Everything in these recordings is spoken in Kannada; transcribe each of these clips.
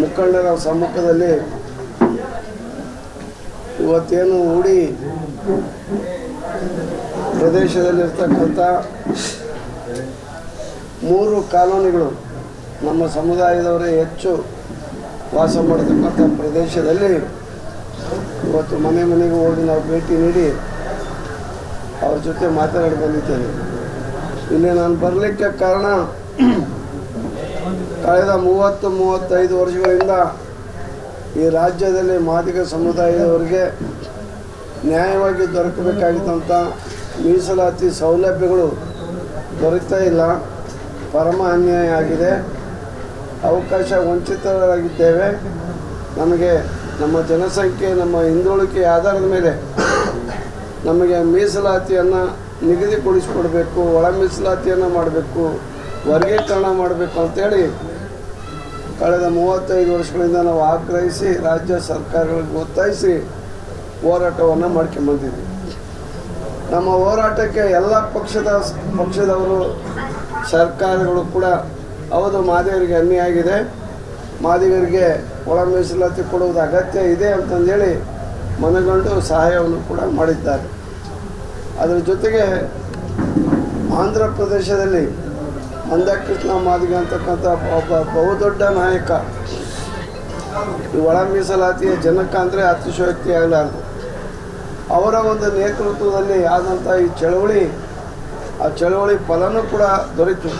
ಮುಖಂಡರ ಸಮ್ಮುಖದಲ್ಲಿ ಇವತ್ತೇನು ಉಡಿ ಪ್ರದೇಶದಲ್ಲಿರ್ತಕ್ಕಂಥ ಮೂರು ಕಾಲೋನಿಗಳು ನಮ್ಮ ಸಮುದಾಯದವರೇ ಹೆಚ್ಚು ವಾಸ ಮಾಡತಕ್ಕಂಥ ಪ್ರದೇಶದಲ್ಲಿ ಇವತ್ತು ಮನೆ ಮನೆಗೆ ಹೋಗಿ ನಾವು ಭೇಟಿ ನೀಡಿ ಅವ್ರ ಜೊತೆ ಮಾತನಾಡಿ ಬಂದಿದ್ದೇನೆ ಇಲ್ಲಿ ನಾನು ಬರಲಿಕ್ಕೆ ಕಾರಣ ಕಳೆದ ಮೂವತ್ತು, ಮೂವತ್ತೈದು ವರ್ಷಗಳಿಂದ ಈ ರಾಜ್ಯದಲ್ಲಿ ಮಾದಿಗ ಸಮುದಾಯದವರಿಗೆ ನ್ಯಾಯವಾಗಿ ದೊರಕಬೇಕಾಗಿದ್ದಂಥ ಮೀಸಲಾತಿ ಸೌಲಭ್ಯಗಳು ದೊರಕ್ತಾ ಇಲ್ಲ. ಪರಮ ಅನ್ಯಾಯ ಆಗಿದೆ. ಅವಕಾಶ ವಂಚಿತರಾಗಿದ್ದೇವೆ. ನಮಗೆ ನಮ್ಮ ಜನಸಂಖ್ಯೆ, ನಮ್ಮ ಹಿಂದುಳಿಕೆ ಆಧಾರದ ಮೇಲೆ ನಮಗೆ ಮೀಸಲಾತಿಯನ್ನು ನಿಗದಿಗೊಳಿಸಿಕೊಡಬೇಕು, ಒಳ ಮೀಸಲಾತಿಯನ್ನು ಮಾಡಬೇಕು, ವರ್ಗೀಕರಣ ಮಾಡಬೇಕು ಅಂತೇಳಿ ಕಳೆದ ಮೂವತ್ತೈದು ವರ್ಷಗಳಿಂದ ನಾವು ಆಗ್ರಹಿಸಿ ರಾಜ್ಯ ಸರ್ಕಾರಗಳಿಗೆ ಒತ್ತಾಯಿಸಿ ಹೋರಾಟವನ್ನು ಮಾಡ್ಕೊಂಬಂದಿದ್ವಿ ನಮ್ಮ ಹೋರಾಟಕ್ಕೆ ಎಲ್ಲ ಪಕ್ಷದ ಪಕ್ಷದವರು, ಸರ್ಕಾರಗಳು ಕೂಡ ಹೌದು, ಮಾದಿಗರಿಗೆ ಅನ್ಯಾಯ ಆಗಿದೆ. ಮಾದಿಗರಿಗೆ ಒಳ ಮೀಸಲಾತಿ ಕೊಡುವುದು ಅಗತ್ಯ ಇದೆ ಅಂತಂದೇಳಿ ಮನಗಂಡು ಸಹಾಯವನ್ನು ಕೂಡ ಮಾಡಿದ್ದಾರೆ. ಅದರ ಜೊತೆಗೆ ಆಂಧ್ರ ಪ್ರದೇಶದಲ್ಲಿ ಮಂದಕೃಷ್ಣ ಮಾದಿಗ ಅಂತಕ್ಕಂಥ ಒಬ್ಬ ಬಹುದೊಡ್ಡ ನಾಯಕ. ಒಳ ಮೀಸಲಾತಿಯ ಜನಕ ಅಂದರೆ ಅತಿಶಯೋಕ್ತಿ ಆಗಲಾರದು ಅವರ ಒಂದು ನೇತೃತ್ವದಲ್ಲಿ ಆದಂಥ ಈ ಚಳವಳಿ, ಆ ಚಳವಳಿ ಫಲನೂ ಕೂಡ ದೊರೆಯಿತು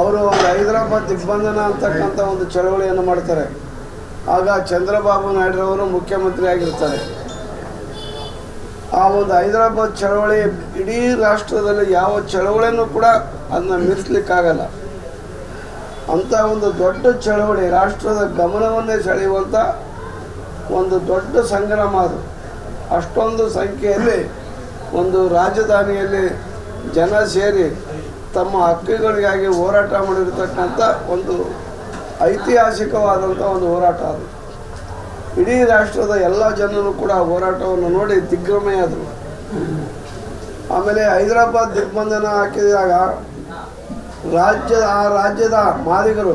ಅವರು ಒಂದು ಹೈದರಾಬಾದ್ ದಿಗ್ಬಂಧನ ಅಂತಕ್ಕಂಥ ಒಂದು ಚಳವಳಿಯನ್ನು ಮಾಡ್ತಾರೆ. ಆಗ ಚಂದ್ರಬಾಬು ನಾಯ್ಡುರವರು ಮುಖ್ಯಮಂತ್ರಿ ಆಗಿರ್ತಾರೆ. ಆ ಒಂದು ಹೈದರಾಬಾದ್ ಚಳವಳಿ, ಇಡೀ ರಾಷ್ಟ್ರದಲ್ಲಿ ಯಾವ ಚಳವಳಿನೂ ಕೂಡ ಅದನ್ನ ಮೀರಿಸ್ಲಿಕ್ಕಾಗಲ್ಲ. ಅಂಥ ಒಂದು ದೊಡ್ಡ ಚಳವಳಿ, ರಾಷ್ಟ್ರದ ಗಮನವನ್ನೇ ಸೆಳೆಯುವಂಥ ಒಂದು ದೊಡ್ಡ ಸಂಗ್ರಾಮ ಅದು. ಅಷ್ಟೊಂದು ಸಂಖ್ಯೆಯಲ್ಲಿ ಒಂದು ರಾಜಧಾನಿಯಲ್ಲಿ ಜನ ಸೇರಿ ತಮ್ಮ ಹಕ್ಕುಗಳಿಗಾಗಿ ಹೋರಾಟ ಮಾಡಿರ್ತಕ್ಕಂಥ ಒಂದು ಐತಿಹಾಸಿಕವಾದಂಥ ಒಂದು ಹೋರಾಟ ಅದು. ಇಡೀ ರಾಷ್ಟ್ರದ ಎಲ್ಲ ಜನರು ಕೂಡ ಹೋರಾಟವನ್ನು ನೋಡಿ ದಿಗ್ಭ್ರಮೆ ಆದರು ಆಮೇಲೆ ಹೈದರಾಬಾದ್ ದಿಗ್ಬಂಧನ ಹಾಕಿದಾಗ ರಾಜ್ಯ ಆ ರಾಜ್ಯದ ಮಾದಿಗರು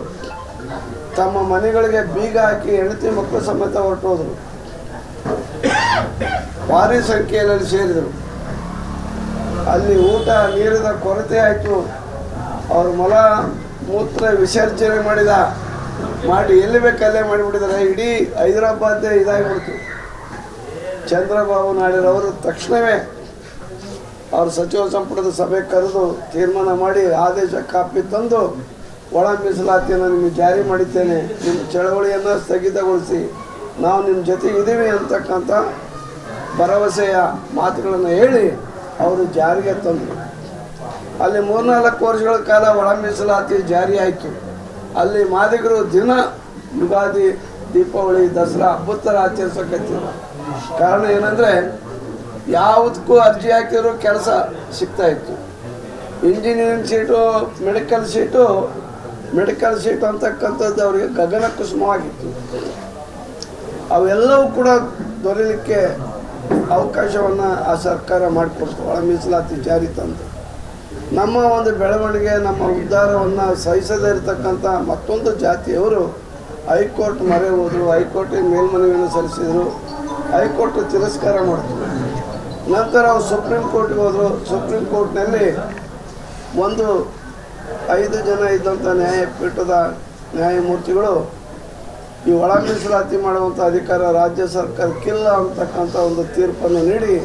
ತಮ್ಮ ಮನೆಗಳಿಗೆ ಬೀಗ ಹಾಕಿ ಹೆಂಡತಿ ಮಕ್ಕಳು ಸಮೇತ ಹೊರಟೋದ್ರು. ಭಾರಿ ಸಂಖ್ಯೆಯಲ್ಲಿ ಸೇರಿದರು. ಅಲ್ಲಿ ಊಟ, ನೀರಿನ ಕೊರತೆ ಆಯಿತು. ಅವ್ರ ಮೊಲ ಮೂತ್ರ ವಿಸರ್ಜನೆ ಮಾಡಿದ. ಮಾಡಿ ಎಲ್ಲಿ ಬೇಕಲ್ಲೇ ಮಾಡಿಬಿಟ್ಟಿದ್ದಾರೆ? ಇಡೀ ಹೈದರಾಬಾದೇ ಇದಾಗಿಬಿಡ್ತು. ಚಂದ್ರಬಾಬು ನಾಯ್ಡುರವರು ತಕ್ಷಣವೇ ಅವ್ರ ಸಚಿವ ಸಂಪುಟದ ಸಭೆ ಕರೆದು ತೀರ್ಮಾನ ಮಾಡಿ ಆದೇಶ ಕಾಪಿ ತಂದು ಒಳ ಮೀಸಲಾತಿಯನ್ನು ನಿಮಗೆ ಜಾರಿ ಮಾಡಿದ್ದೇನೆ. ನಿಮ್ಮ ಚಳವಳಿಯನ್ನು ಸ್ಥಗಿತಗೊಳಿಸಿ ನಾವು ನಿಮ್ಮ ಜೊತೆ ಇದ್ದೀವಿ ಅಂತಕ್ಕಂಥ ಭರವಸೆಯ ಮಾತುಗಳನ್ನು ಹೇಳಿ ಅವರು ಜಾರಿಗೆ ತಂದರು. ಅಲ್ಲಿ ಮೂರ್ನಾಲ್ಕು ವರ್ಷಗಳ ಕಾಲ ಒಳ ಮೀಸಲಾತಿ ಜಾರಿ ಆಯಿತು. ಅಲ್ಲಿ ಮಾದಿಗರು ದಿನ ಯುಗಾದಿ, ದೀಪಾವಳಿ, ದಸರಾ ಹಬ್ಬದ ಥರ ಆಚರಿಸೋಕತ್ತಿದ್ರು ಕಾರಣ ಏನಂದರೆ ಯಾವುದಕ್ಕೂ ಅರ್ಜಿ ಹಾಕಿದ್ರು ಕೆಲಸ ಸಿಗ್ತಾ ಇತ್ತು. Engineering seat medical seat medical seat ಅಂತಕ್ಕಂಥದ್ದು ಅವರಿಗೆ ಗಗನ ಕುಸುಮವಾಗಿತ್ತು. ಅವೆಲ್ಲವೂ ಕೂಡ ದೊರೆಯಲಿಕ್ಕೆ ಅವಕಾಶವನ್ನು ಆ ಸರ್ಕಾರ ಮಾಡಿಕೊಡ್ತು, ಒಳ ಮೀಸಲಾತಿ ಜಾರಿ ತಂದು. ನಮ್ಮ ಒಂದು ಬೆಳವಣಿಗೆ, ನಮ್ಮ ಉದ್ಧಾರವನ್ನು ಸಹಿಸದೇ ಇರತಕ್ಕಂಥ ಮತ್ತೊಂದು ಜಾತಿಯವರು ಹೈಕೋರ್ಟ್ ಮರೆ ಹೋದರು ಹೈಕೋರ್ಟಿಗೆ ಮೇಲ್ಮನವಿಯನ್ನು ಸಲ್ಲಿಸಿದರು, ಹೈಕೋರ್ಟ್ ತಿರಸ್ಕಾರ ಮಾಡಿದ್ರು. ನಂತರ ಅವರು ಸುಪ್ರೀಂ ಕೋರ್ಟ್ಗೆ ಹೋದರು. ಸುಪ್ರೀಂ ಕೋರ್ಟ್ನಲ್ಲಿ ಒಂದು ಐದು ಜನ ಇದ್ದಂಥ ನ್ಯಾಯಪೀಠದ ನ್ಯಾಯಮೂರ್ತಿಗಳು ಈ ಒಳ ಮೀಸಲಾತಿ ಮಾಡುವಂಥ ಅಧಿಕಾರ ರಾಜ್ಯ ಸರ್ಕಾರಕ್ಕಿಲ್ಲ ಅಂತಕ್ಕಂಥ ಒಂದು ತೀರ್ಪನ್ನು ನೀಡಿ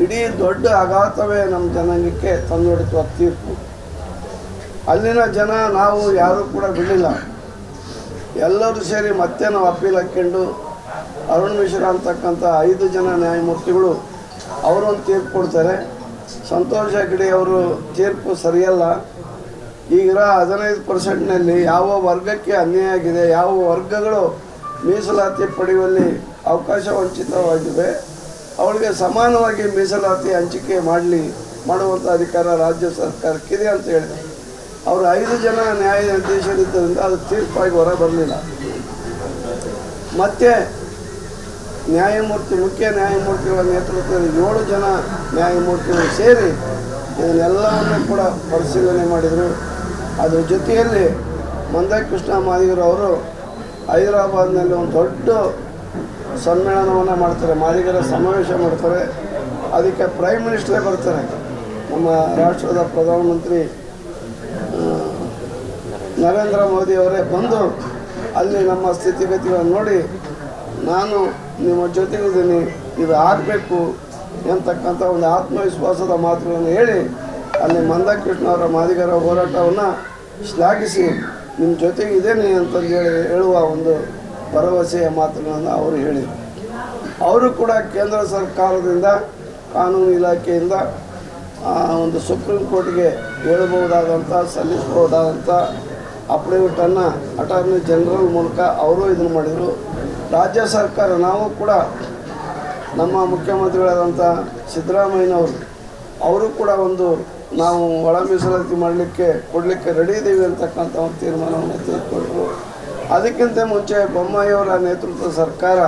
ಇಡೀ ದೊಡ್ಡ ಆಘಾತವೇ ನಮ್ಮ ಜನಾಂಗಕ್ಕೆ ತಂದೊಡಿತು ತೀರ್ಪು. ಅಲ್ಲಿನ ಜನ ನಾವು ಯಾರೂ ಕೂಡ ಬಿಡಲಿಲ್ಲ. ಎಲ್ಲರೂ ಸೇರಿ ಮತ್ತೆ ನಾವು ಅಪೀಲ್ ಹಾಕ್ಕೊಂಡು ಅರುಣ್ ಮಿಶ್ರಾ ಅಂತಕ್ಕಂಥ ಐದು ಜನ ನ್ಯಾಯಮೂರ್ತಿಗಳು ಅವರೊಂದು ತೀರ್ಪು ಕೊಡ್ತಾರೆ. ಸಂತೋಷ್ ಹೆಗ್ಡೆ ಅವರು ತೀರ್ಪು ಸರಿಯಲ್ಲ. ಈಗಿರೋ ಹದಿನೈದು ಪರ್ಸೆಂಟ್ನಲ್ಲಿ ಯಾವ ವರ್ಗಕ್ಕೆ ಅನ್ಯಾಯ ಆಗಿದೆ, ಯಾವ ವರ್ಗಗಳು ಮೀಸಲಾತಿ ಪಡೆಯುವಲ್ಲಿ ಅವಕಾಶ ವಂಚಿತವಾಗಿವೆ. ಅವಳಿಗೆ ಸಮಾನವಾಗಿ ಮೀಸಲಾತಿ ಹಂಚಿಕೆ ಮಾಡಲಿ ಮಾಡುವಂಥ ಅಧಿಕಾರ ರಾಜ್ಯ ಸರ್ಕಾರಕ್ಕಿದೆ ಅಂತ ಹೇಳಿದೆ ಅವರು ಐದು ಜನ ನ್ಯಾಯಾಧೀಶರಿದ್ದರಿಂದ ಅದು ತೀರ್ಪಾಗಿ ಹೊರ ಬರಲಿಲ್ಲ. ಮತ್ತೆ ನ್ಯಾಯಮೂರ್ತಿ, ಮುಖ್ಯ ನ್ಯಾಯಮೂರ್ತಿಗಳ ನೇತೃತ್ವದಲ್ಲಿ ಏಳು ಜನ ನ್ಯಾಯಮೂರ್ತಿಗಳು ಸೇರಿ ಇದನ್ನೆಲ್ಲವನ್ನು ಕೂಡ ಪರಿಶೀಲನೆ ಮಾಡಿದರು. ಅದರ ಜೊತೆಯಲ್ಲಿ ಮಂದಕೃಷ್ಣ ಅವರು ಹೈದರಾಬಾದ್ನಲ್ಲಿ ಒಂದು ದೊಡ್ಡ ಸಮ್ಮೇಳನವನ್ನು ಮಾಡ್ತಾರೆ, ಮಾದಿಗರ ಸಮಾವೇಶ ಮಾಡ್ತಾರೆ. ಅದಕ್ಕೆ ಪ್ರೈಮ್ ಮಿನಿಸ್ಟ್ರೇ ಬರ್ತಾರೆ. ನಮ್ಮ ರಾಷ್ಟ್ರದ ಪ್ರಧಾನಮಂತ್ರಿ ನರೇಂದ್ರ ಮೋದಿ ಅವರೇ ಬಂದು ಅಲ್ಲಿ ನಮ್ಮ ಸ್ಥಿತಿಗತಿಗಳನ್ನು ನೋಡಿ, ನಾನು ನಿಮ್ಮ ಜೊತೆಗಿದ್ದೀನಿ ಇದು ಆಗಬೇಕು ಎಂತಕ್ಕಂಥ ಒಂದು ಆತ್ಮವಿಶ್ವಾಸದ ಮಾತುಗಳನ್ನು ಹೇಳಿ, ಅಲ್ಲಿ ಮಂದಕೃಷ್ಣ ಅವರ ಮಾದಿಗರ ಹೋರಾಟವನ್ನು ಶ್ಲಾಘಿಸಿ ನಿಮ್ಮ ಜೊತೆಗಿದ್ದೇನೆ ಅಂತಂದೇಳಿ ಹೇಳುವ ಒಂದು ಭರವಸೆಯ ಮಾತುಗಳನ್ನು ಅವರು ಹೇಳಿದರು. ಅವರು ಕೂಡ ಕೇಂದ್ರ ಸರ್ಕಾರದಿಂದ, ಕಾನೂನು ಇಲಾಖೆಯಿಂದ ಒಂದು ಸುಪ್ರೀಂ ಕೋರ್ಟ್ಗೆ ಹೇಳಬಹುದಾದಂಥ ಸಲ್ಲಿಸಬಹುದಾದಂಥ ಅಫಿಡವಿಟನ್ನು ಅಟಾರ್ನಿ ಜನರಲ್ ಮೂಲಕ ಅವರು ಇದನ್ನು ಮಾಡಿದರು. ರಾಜ್ಯ ಸರ್ಕಾರ, ನಾವು ಕೂಡ ನಮ್ಮ ಮುಖ್ಯಮಂತ್ರಿಗಳಾದಂಥ ಸಿದ್ದರಾಮಯ್ಯನವರು, ಅವರು ಕೂಡ ಒಂದು ನಾವು ಒಳ ಮೀಸಲಾತಿ ಮಾಡಲಿಕ್ಕೆ, ಕೊಡಲಿಕ್ಕೆ ರೆಡಿ ಇದ್ದೀವಿ ಅಂತಕ್ಕಂಥ ಒಂದು ತೀರ್ಮಾನವನ್ನು ತೆಗೆದುಕೊಂಡರು. ಅದಕ್ಕಿಂತ ಮುಂಚೆ ಬೊಮ್ಮಾಯಿಯವರ ನೇತೃತ್ವದ ಸರ್ಕಾರ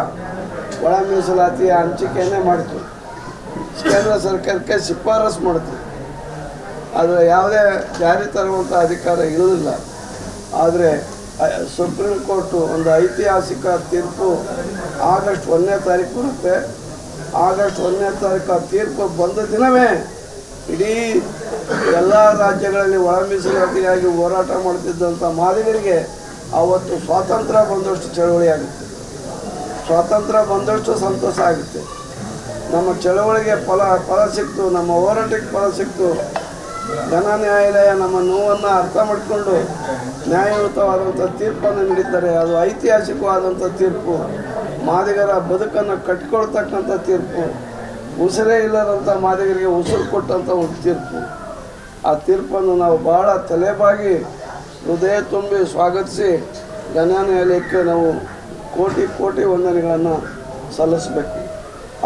ಒಳ ಮೀಸಲಾತಿಯ ಹಂಚಿಕೆಯನ್ನೇ ಮಾಡಿತು ಕೇಂದ್ರ ಸರ್ಕಾರಕ್ಕೆ ಶಿಫಾರಸು ಮಾಡಿತು ಆದರೆ ಯಾವುದೇ ಜಾರಿ ತರುವಂಥ ಅಧಿಕಾರ ಇರಲಿಲ್ಲ ಆದರೆ ಸುಪ್ರೀಂ ಕೋರ್ಟು ಒಂದು ಐತಿಹಾಸಿಕ ತೀರ್ಪು ಆಗಸ್ಟ್ ಒಂದನೇ ತಾರೀಕು ಬರುತ್ತೆ. ಆಗಸ್ಟ್ ಒಂದನೇ ತಾರೀಕು ಆ ತೀರ್ಪು ಬಂದ ದಿನವೇ ಇಡೀ ಎಲ್ಲ ರಾಜ್ಯಗಳಲ್ಲಿ ಒಳ ಮೀಸಲಾತಿಗಾಗಿ ಹೋರಾಟ ಮಾಡ್ತಿದ್ದಂಥ ಮಾದಿಗರಿಗೆ ಆವತ್ತು ಸ್ವಾತಂತ್ರ್ಯ ಬಂದಷ್ಟು ಚಳವಳಿ ಆಗುತ್ತೆ. ಸ್ವಾತಂತ್ರ್ಯ ಬಂದಷ್ಟು ಸಂತೋಷ ಆಗುತ್ತೆ. ನಮ್ಮ ಚಳವಳಿಗೆ ಫಲ ಫಲ ಸಿಕ್ತು, ನಮ್ಮ ಹೋರಾಟಕ್ಕೆ ಫಲ ಸಿಕ್ತು. ಜನ ನ್ಯಾಯಾಲಯ ನಮ್ಮ ನೋವನ್ನು ಅರ್ಥ ಮಾಡಿಕೊಂಡು ನ್ಯಾಯಯುತವಾದಂಥ ತೀರ್ಪನ್ನು ನೀಡಿದ್ದಾರೆ. ಅದು ಐತಿಹಾಸಿಕವಾದಂಥ ತೀರ್ಪು. ಮಾದಿಗರ ಬದುಕನ್ನು ಕಟ್ಕೊಳ್ತಕ್ಕಂಥ ತೀರ್ಪು. ಉಸಿರೇ ಇಲ್ಲದಂಥ ಮಾದಿಗರಿಗೆ ಉಸಿರು ಕೊಟ್ಟಂಥ ಒಂದು ತೀರ್ಪು. ಆ ತೀರ್ಪನ್ನು ನಾವು ಭಾಳ ತಲೆಬಾಗಿ ಹೃದಯ ತುಂಬಿ ಸ್ವಾಗತಿಸಿ ಘನ ನ್ಯಾಯಾಲಯಕ್ಕೆ ನಾವು ಕೋಟಿ ಕೋಟಿ ವಂದನೆಗಳನ್ನು ಸಲ್ಲಿಸಬೇಕು.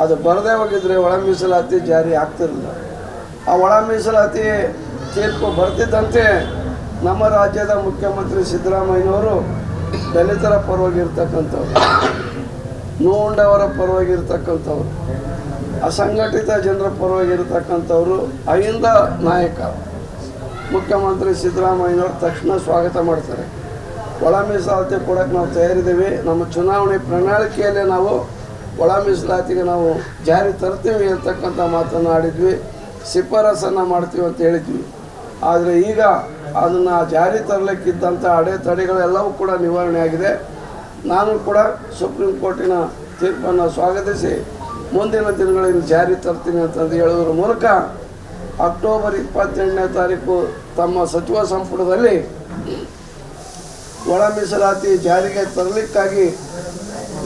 ಅದು ಬರದೇ ಹೋಗಿದ್ರೆ ಒಳ ಮೀಸಲಾತಿ ಜಾರಿ ಆಗ್ತಿರಲಿಲ್ಲ. ಆ ಒಳ ಮೀಸಲಾತಿ ತೀರ್ಪು ಬರ್ತಿದ್ದಂತೆ ನಮ್ಮ ರಾಜ್ಯದ ಮುಖ್ಯಮಂತ್ರಿ ಸಿದ್ದರಾಮಯ್ಯನವರು ದಲಿತರ ಪರವಾಗಿರ್ತಕ್ಕಂಥವ್ರು, ನೋಂಡವರ ಪರವಾಗಿರ್ತಕ್ಕಂಥವ್ರು, ಅಸಂಘಟಿತ ಜನರ ಪರವಾಗಿರ್ತಕ್ಕಂಥವ್ರು ಅಹಿಂದ ನಾಯಕ ಮುಖ್ಯಮಂತ್ರಿ ಸಿದ್ದರಾಮಯ್ಯನವರು ತಕ್ಷಣ ಸ್ವಾಗತ ಮಾಡ್ತಾರೆ. ಒಳ ಮೀಸಲಾತಿ ಕೊಡೋಕ್ಕೆ ನಾವು ತಯಾರಿದ್ದೀವಿ. ನಮ್ಮ ಚುನಾವಣೆ ಪ್ರಣಾಳಿಕೆಯಲ್ಲೇ ನಾವು ಒಳ ಮೀಸಲಾತಿಗೆ ನಾವು ಜಾರಿ ತರ್ತೀವಿ ಅಂತಕ್ಕಂಥ ಮಾತನ್ನು ಆಡಿದ್ವಿ. ಶಿಫಾರಸನ್ನು ಮಾಡ್ತೀವಿ ಅಂತ ಹೇಳಿದ್ವಿ. ಆದರೆ ಈಗ ಅದನ್ನು ಜಾರಿ ತರಲಿಕ್ಕಿದ್ದಂಥ ಅಡೆತಡೆಗಳೆಲ್ಲವೂ ಕೂಡ ನಿವಾರಣೆ ಆಗಿದೆ. ನಾನು ಕೂಡ ಸುಪ್ರೀಂ ಕೋರ್ಟಿನ ತೀರ್ಪನ್ನು ಸ್ವಾಗತಿಸಿ ಮುಂದಿನ ದಿನಗಳಲ್ಲಿ ಜಾರಿ ತರ್ತೀನಿ ಅಂತಂದು ಹೇಳೋದ್ರ ಮೂಲಕ ಅಕ್ಟೋಬರ್ ಇಪ್ಪತ್ತೆಂಟನೇ ತಾರೀಕು ತಮ್ಮ ಸಚಿವ ಸಂಪುಟದಲ್ಲಿ ಒಳ ಮೀಸಲಾತಿ ಜಾರಿಗೆ ತರಲಿಕ್ಕಾಗಿ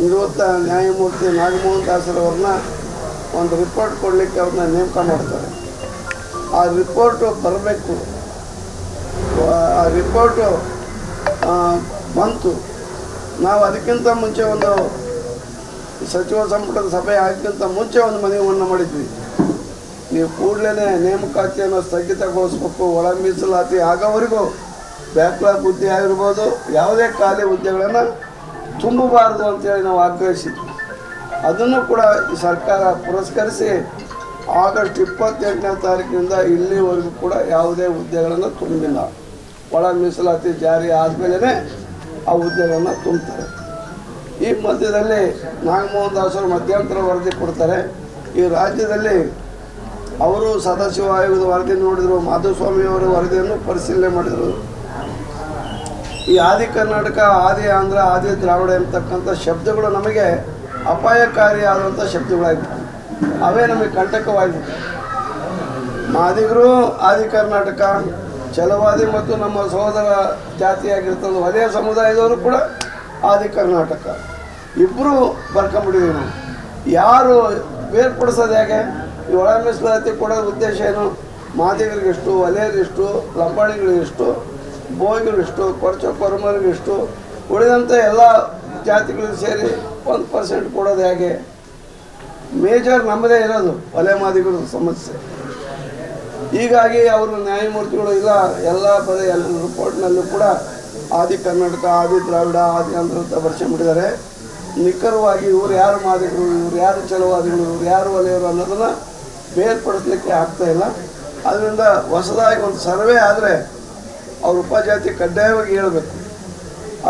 ನಿವೃತ್ತ ನ್ಯಾಯಮೂರ್ತಿ ನಾಗಮೋಹನ್ ದಾಸರವ್ರನ್ನ ಒಂದು ರಿಪೋರ್ಟ್ ಕೊಡಲಿಕ್ಕೆ ಅವ್ರನ್ನ ನೇಮಕ ಮಾಡ್ತಾರೆ. ಆ ರಿಪೋರ್ಟು ಬರಬೇಕು. ಆ ರಿಪೋರ್ಟು ಬಂತು. ನಾವು ಅದಕ್ಕಿಂತ ಮುಂಚೆ ಒಂದು ಸಚಿವ ಸಂಪುಟದ ಸಭೆ ಆಗಕ್ಕಿಂತ ಮುಂಚೆ ಒಂದು ಮನವಿಯನ್ನು ಮಾಡಿದ್ವಿ. ನೀವು ಕೂಡಲೇ ನೇಮಕಾತಿಯನ್ನು ಸ್ಥಗಿತಗೊಳಿಸ್ಬೇಕು, ಒಳ ಮೀಸಲಾತಿ ಆಗೋವರೆಗೂ ಬ್ಯಾಕ್ಲಾಗ್ ಹುದ್ದೆ ಆಗಿರ್ಬೋದು, ಯಾವುದೇ ಖಾಲಿ ಹುದ್ದೆಗಳನ್ನು ತುಂಬಬಾರದು ಅಂತೇಳಿ ನಾವು ಆಗ್ರಹಿಸಿದ್ವಿ. ಅದನ್ನು ಕೂಡ ಈ ಸರ್ಕಾರ ಪುರಸ್ಕರಿಸಿ ಆಗಸ್ಟ್ ಇಪ್ಪತ್ತೆಂಟನೇ ತಾರೀಕಿನಿಂದ ಇಲ್ಲಿವರೆಗೂ ಕೂಡ ಯಾವುದೇ ಹುದ್ದೆಗಳನ್ನು ತುಂಬಿಲ್ಲ. ಒಳ ಮೀಸಲಾತಿ ಜಾರಿ ಆದಮೇಲೆ ಆ ಹುದ್ದೆಗಳನ್ನು ತುಂಬ್ತಾರೆ. ಈ ಮಧ್ಯದಲ್ಲಿ ನಾಗಮೋಹನ್ ದಾಸರು ಮಧ್ಯಂತರ ವರದಿ ಕೊಡ್ತಾರೆ. ಈ ರಾಜ್ಯದಲ್ಲಿ ಅವರು ಸದಾಶಿವ ಆಯೋಗದ ವರದಿ ನೋಡಿದರು ಮಾಧುಸ್ವಾಮಿ ಅವರ ವರದಿಯನ್ನು ಪರಿಶೀಲನೆ ಮಾಡಿದರು. ಈ ಆದಿ ಕರ್ನಾಟಕ, ಆದಿ ಆಂಧ್ರ, ಆದಿ ದ್ರಾವಿಡ ಎಂಬತಕ್ಕಂಥ ಶಬ್ದಗಳು ನಮಗೆ ಅಪಾಯಕಾರಿಯಾದಂಥ ಶಬ್ದಗಳಾಗಿತ್ತು ಅವೇ ನಮಗೆ ಕಂಟಕವಾಗಿಬಿಟ್ಟು ಮಾದಿಗರು, ಆದಿ ಕರ್ನಾಟಕ, ಛಲವಾದಿ ಮತ್ತು ನಮ್ಮ ಸಹೋದರ ಜಾತಿಯಾಗಿರ್ತದೆ ಒಲೆಯ ಸಮುದಾಯದವರು ಕೂಡ ಆದಿ ಕರ್ನಾಟಕ. ಇಬ್ಬರು ಬರ್ಕೊಂಬಿಟ್ಟಿದ್ದೀವಿ ನಾವು. ಯಾರು ಬೇರ್ಪಡಿಸೋದು ಹೇಗೆ? ಈ ಒಳ ಮೀಸಲಾತಿ ಕೊಡೋ ಉದ್ದೇಶ ಏನು? ಮಾದಿಗರಿಗಿಷ್ಟು ಒಲೆಯರಿಷ್ಟು ಲಂಬಾಣಿಗಳಿಗೆಷ್ಟು ಬೋಗಿಗಳಿಷ್ಟು ಕೊರಚ ಕೊರಮರಿಗಿಷ್ಟು ಉಳಿದಂಥ ಎಲ್ಲ ಜಾತಿಗಳಿಗೆ ಸೇರಿ ಒಂದು ಪರ್ಸೆಂಟ್ ಕೊಡೋದು ಹೇಗೆ? ಮೇಜರ್ ನಮ್ಮದೇ ಇರೋದು, ಒಲೆ ಮಾದಿಗರ ಸಮಸ್ಯೆ. ಹೀಗಾಗಿ ಅವರು ನ್ಯಾಯಮೂರ್ತಿಗಳು ಇಲ್ಲ, ಎಲ್ಲ ಬರೀ ಎಲ್ಲ ರಿಪೋರ್ಟ್ನಲ್ಲೂ ಕೂಡ ಆದಿ ಕರ್ನಾಟಕ, ಆದಿ ದ್ರಾವಿಡ, ಆದಿ ಆಂಧ್ರ ಅಂತ ಬರ್ಸ್ಕೊಂಡ್ಬಿಟ್ಟಿದ್ದಾರೆ ನಿಖರವಾಗಿ ಇವ್ರು ಯಾರು ಮಾದಿಗರು, ಇವ್ರು ಯಾರು ಚಲವಾದಿಗಳು ಇವ್ರು ಯಾರು ಒಲೆಯವರು ಅನ್ನೋದನ್ನು ಬೇರ್ಪಡಿಸ್ಲಿಕ್ಕೆ ಆಗ್ತಾ ಇಲ್ಲ. ಅದರಿಂದ ಹೊಸದಾಗಿ ಒಂದು ಸರ್ವೆ ಆದರೆ ಅವ್ರ ಉಪಜಾತಿ ಕಡ್ಡಾಯವಾಗಿ ಹೇಳಬೇಕು.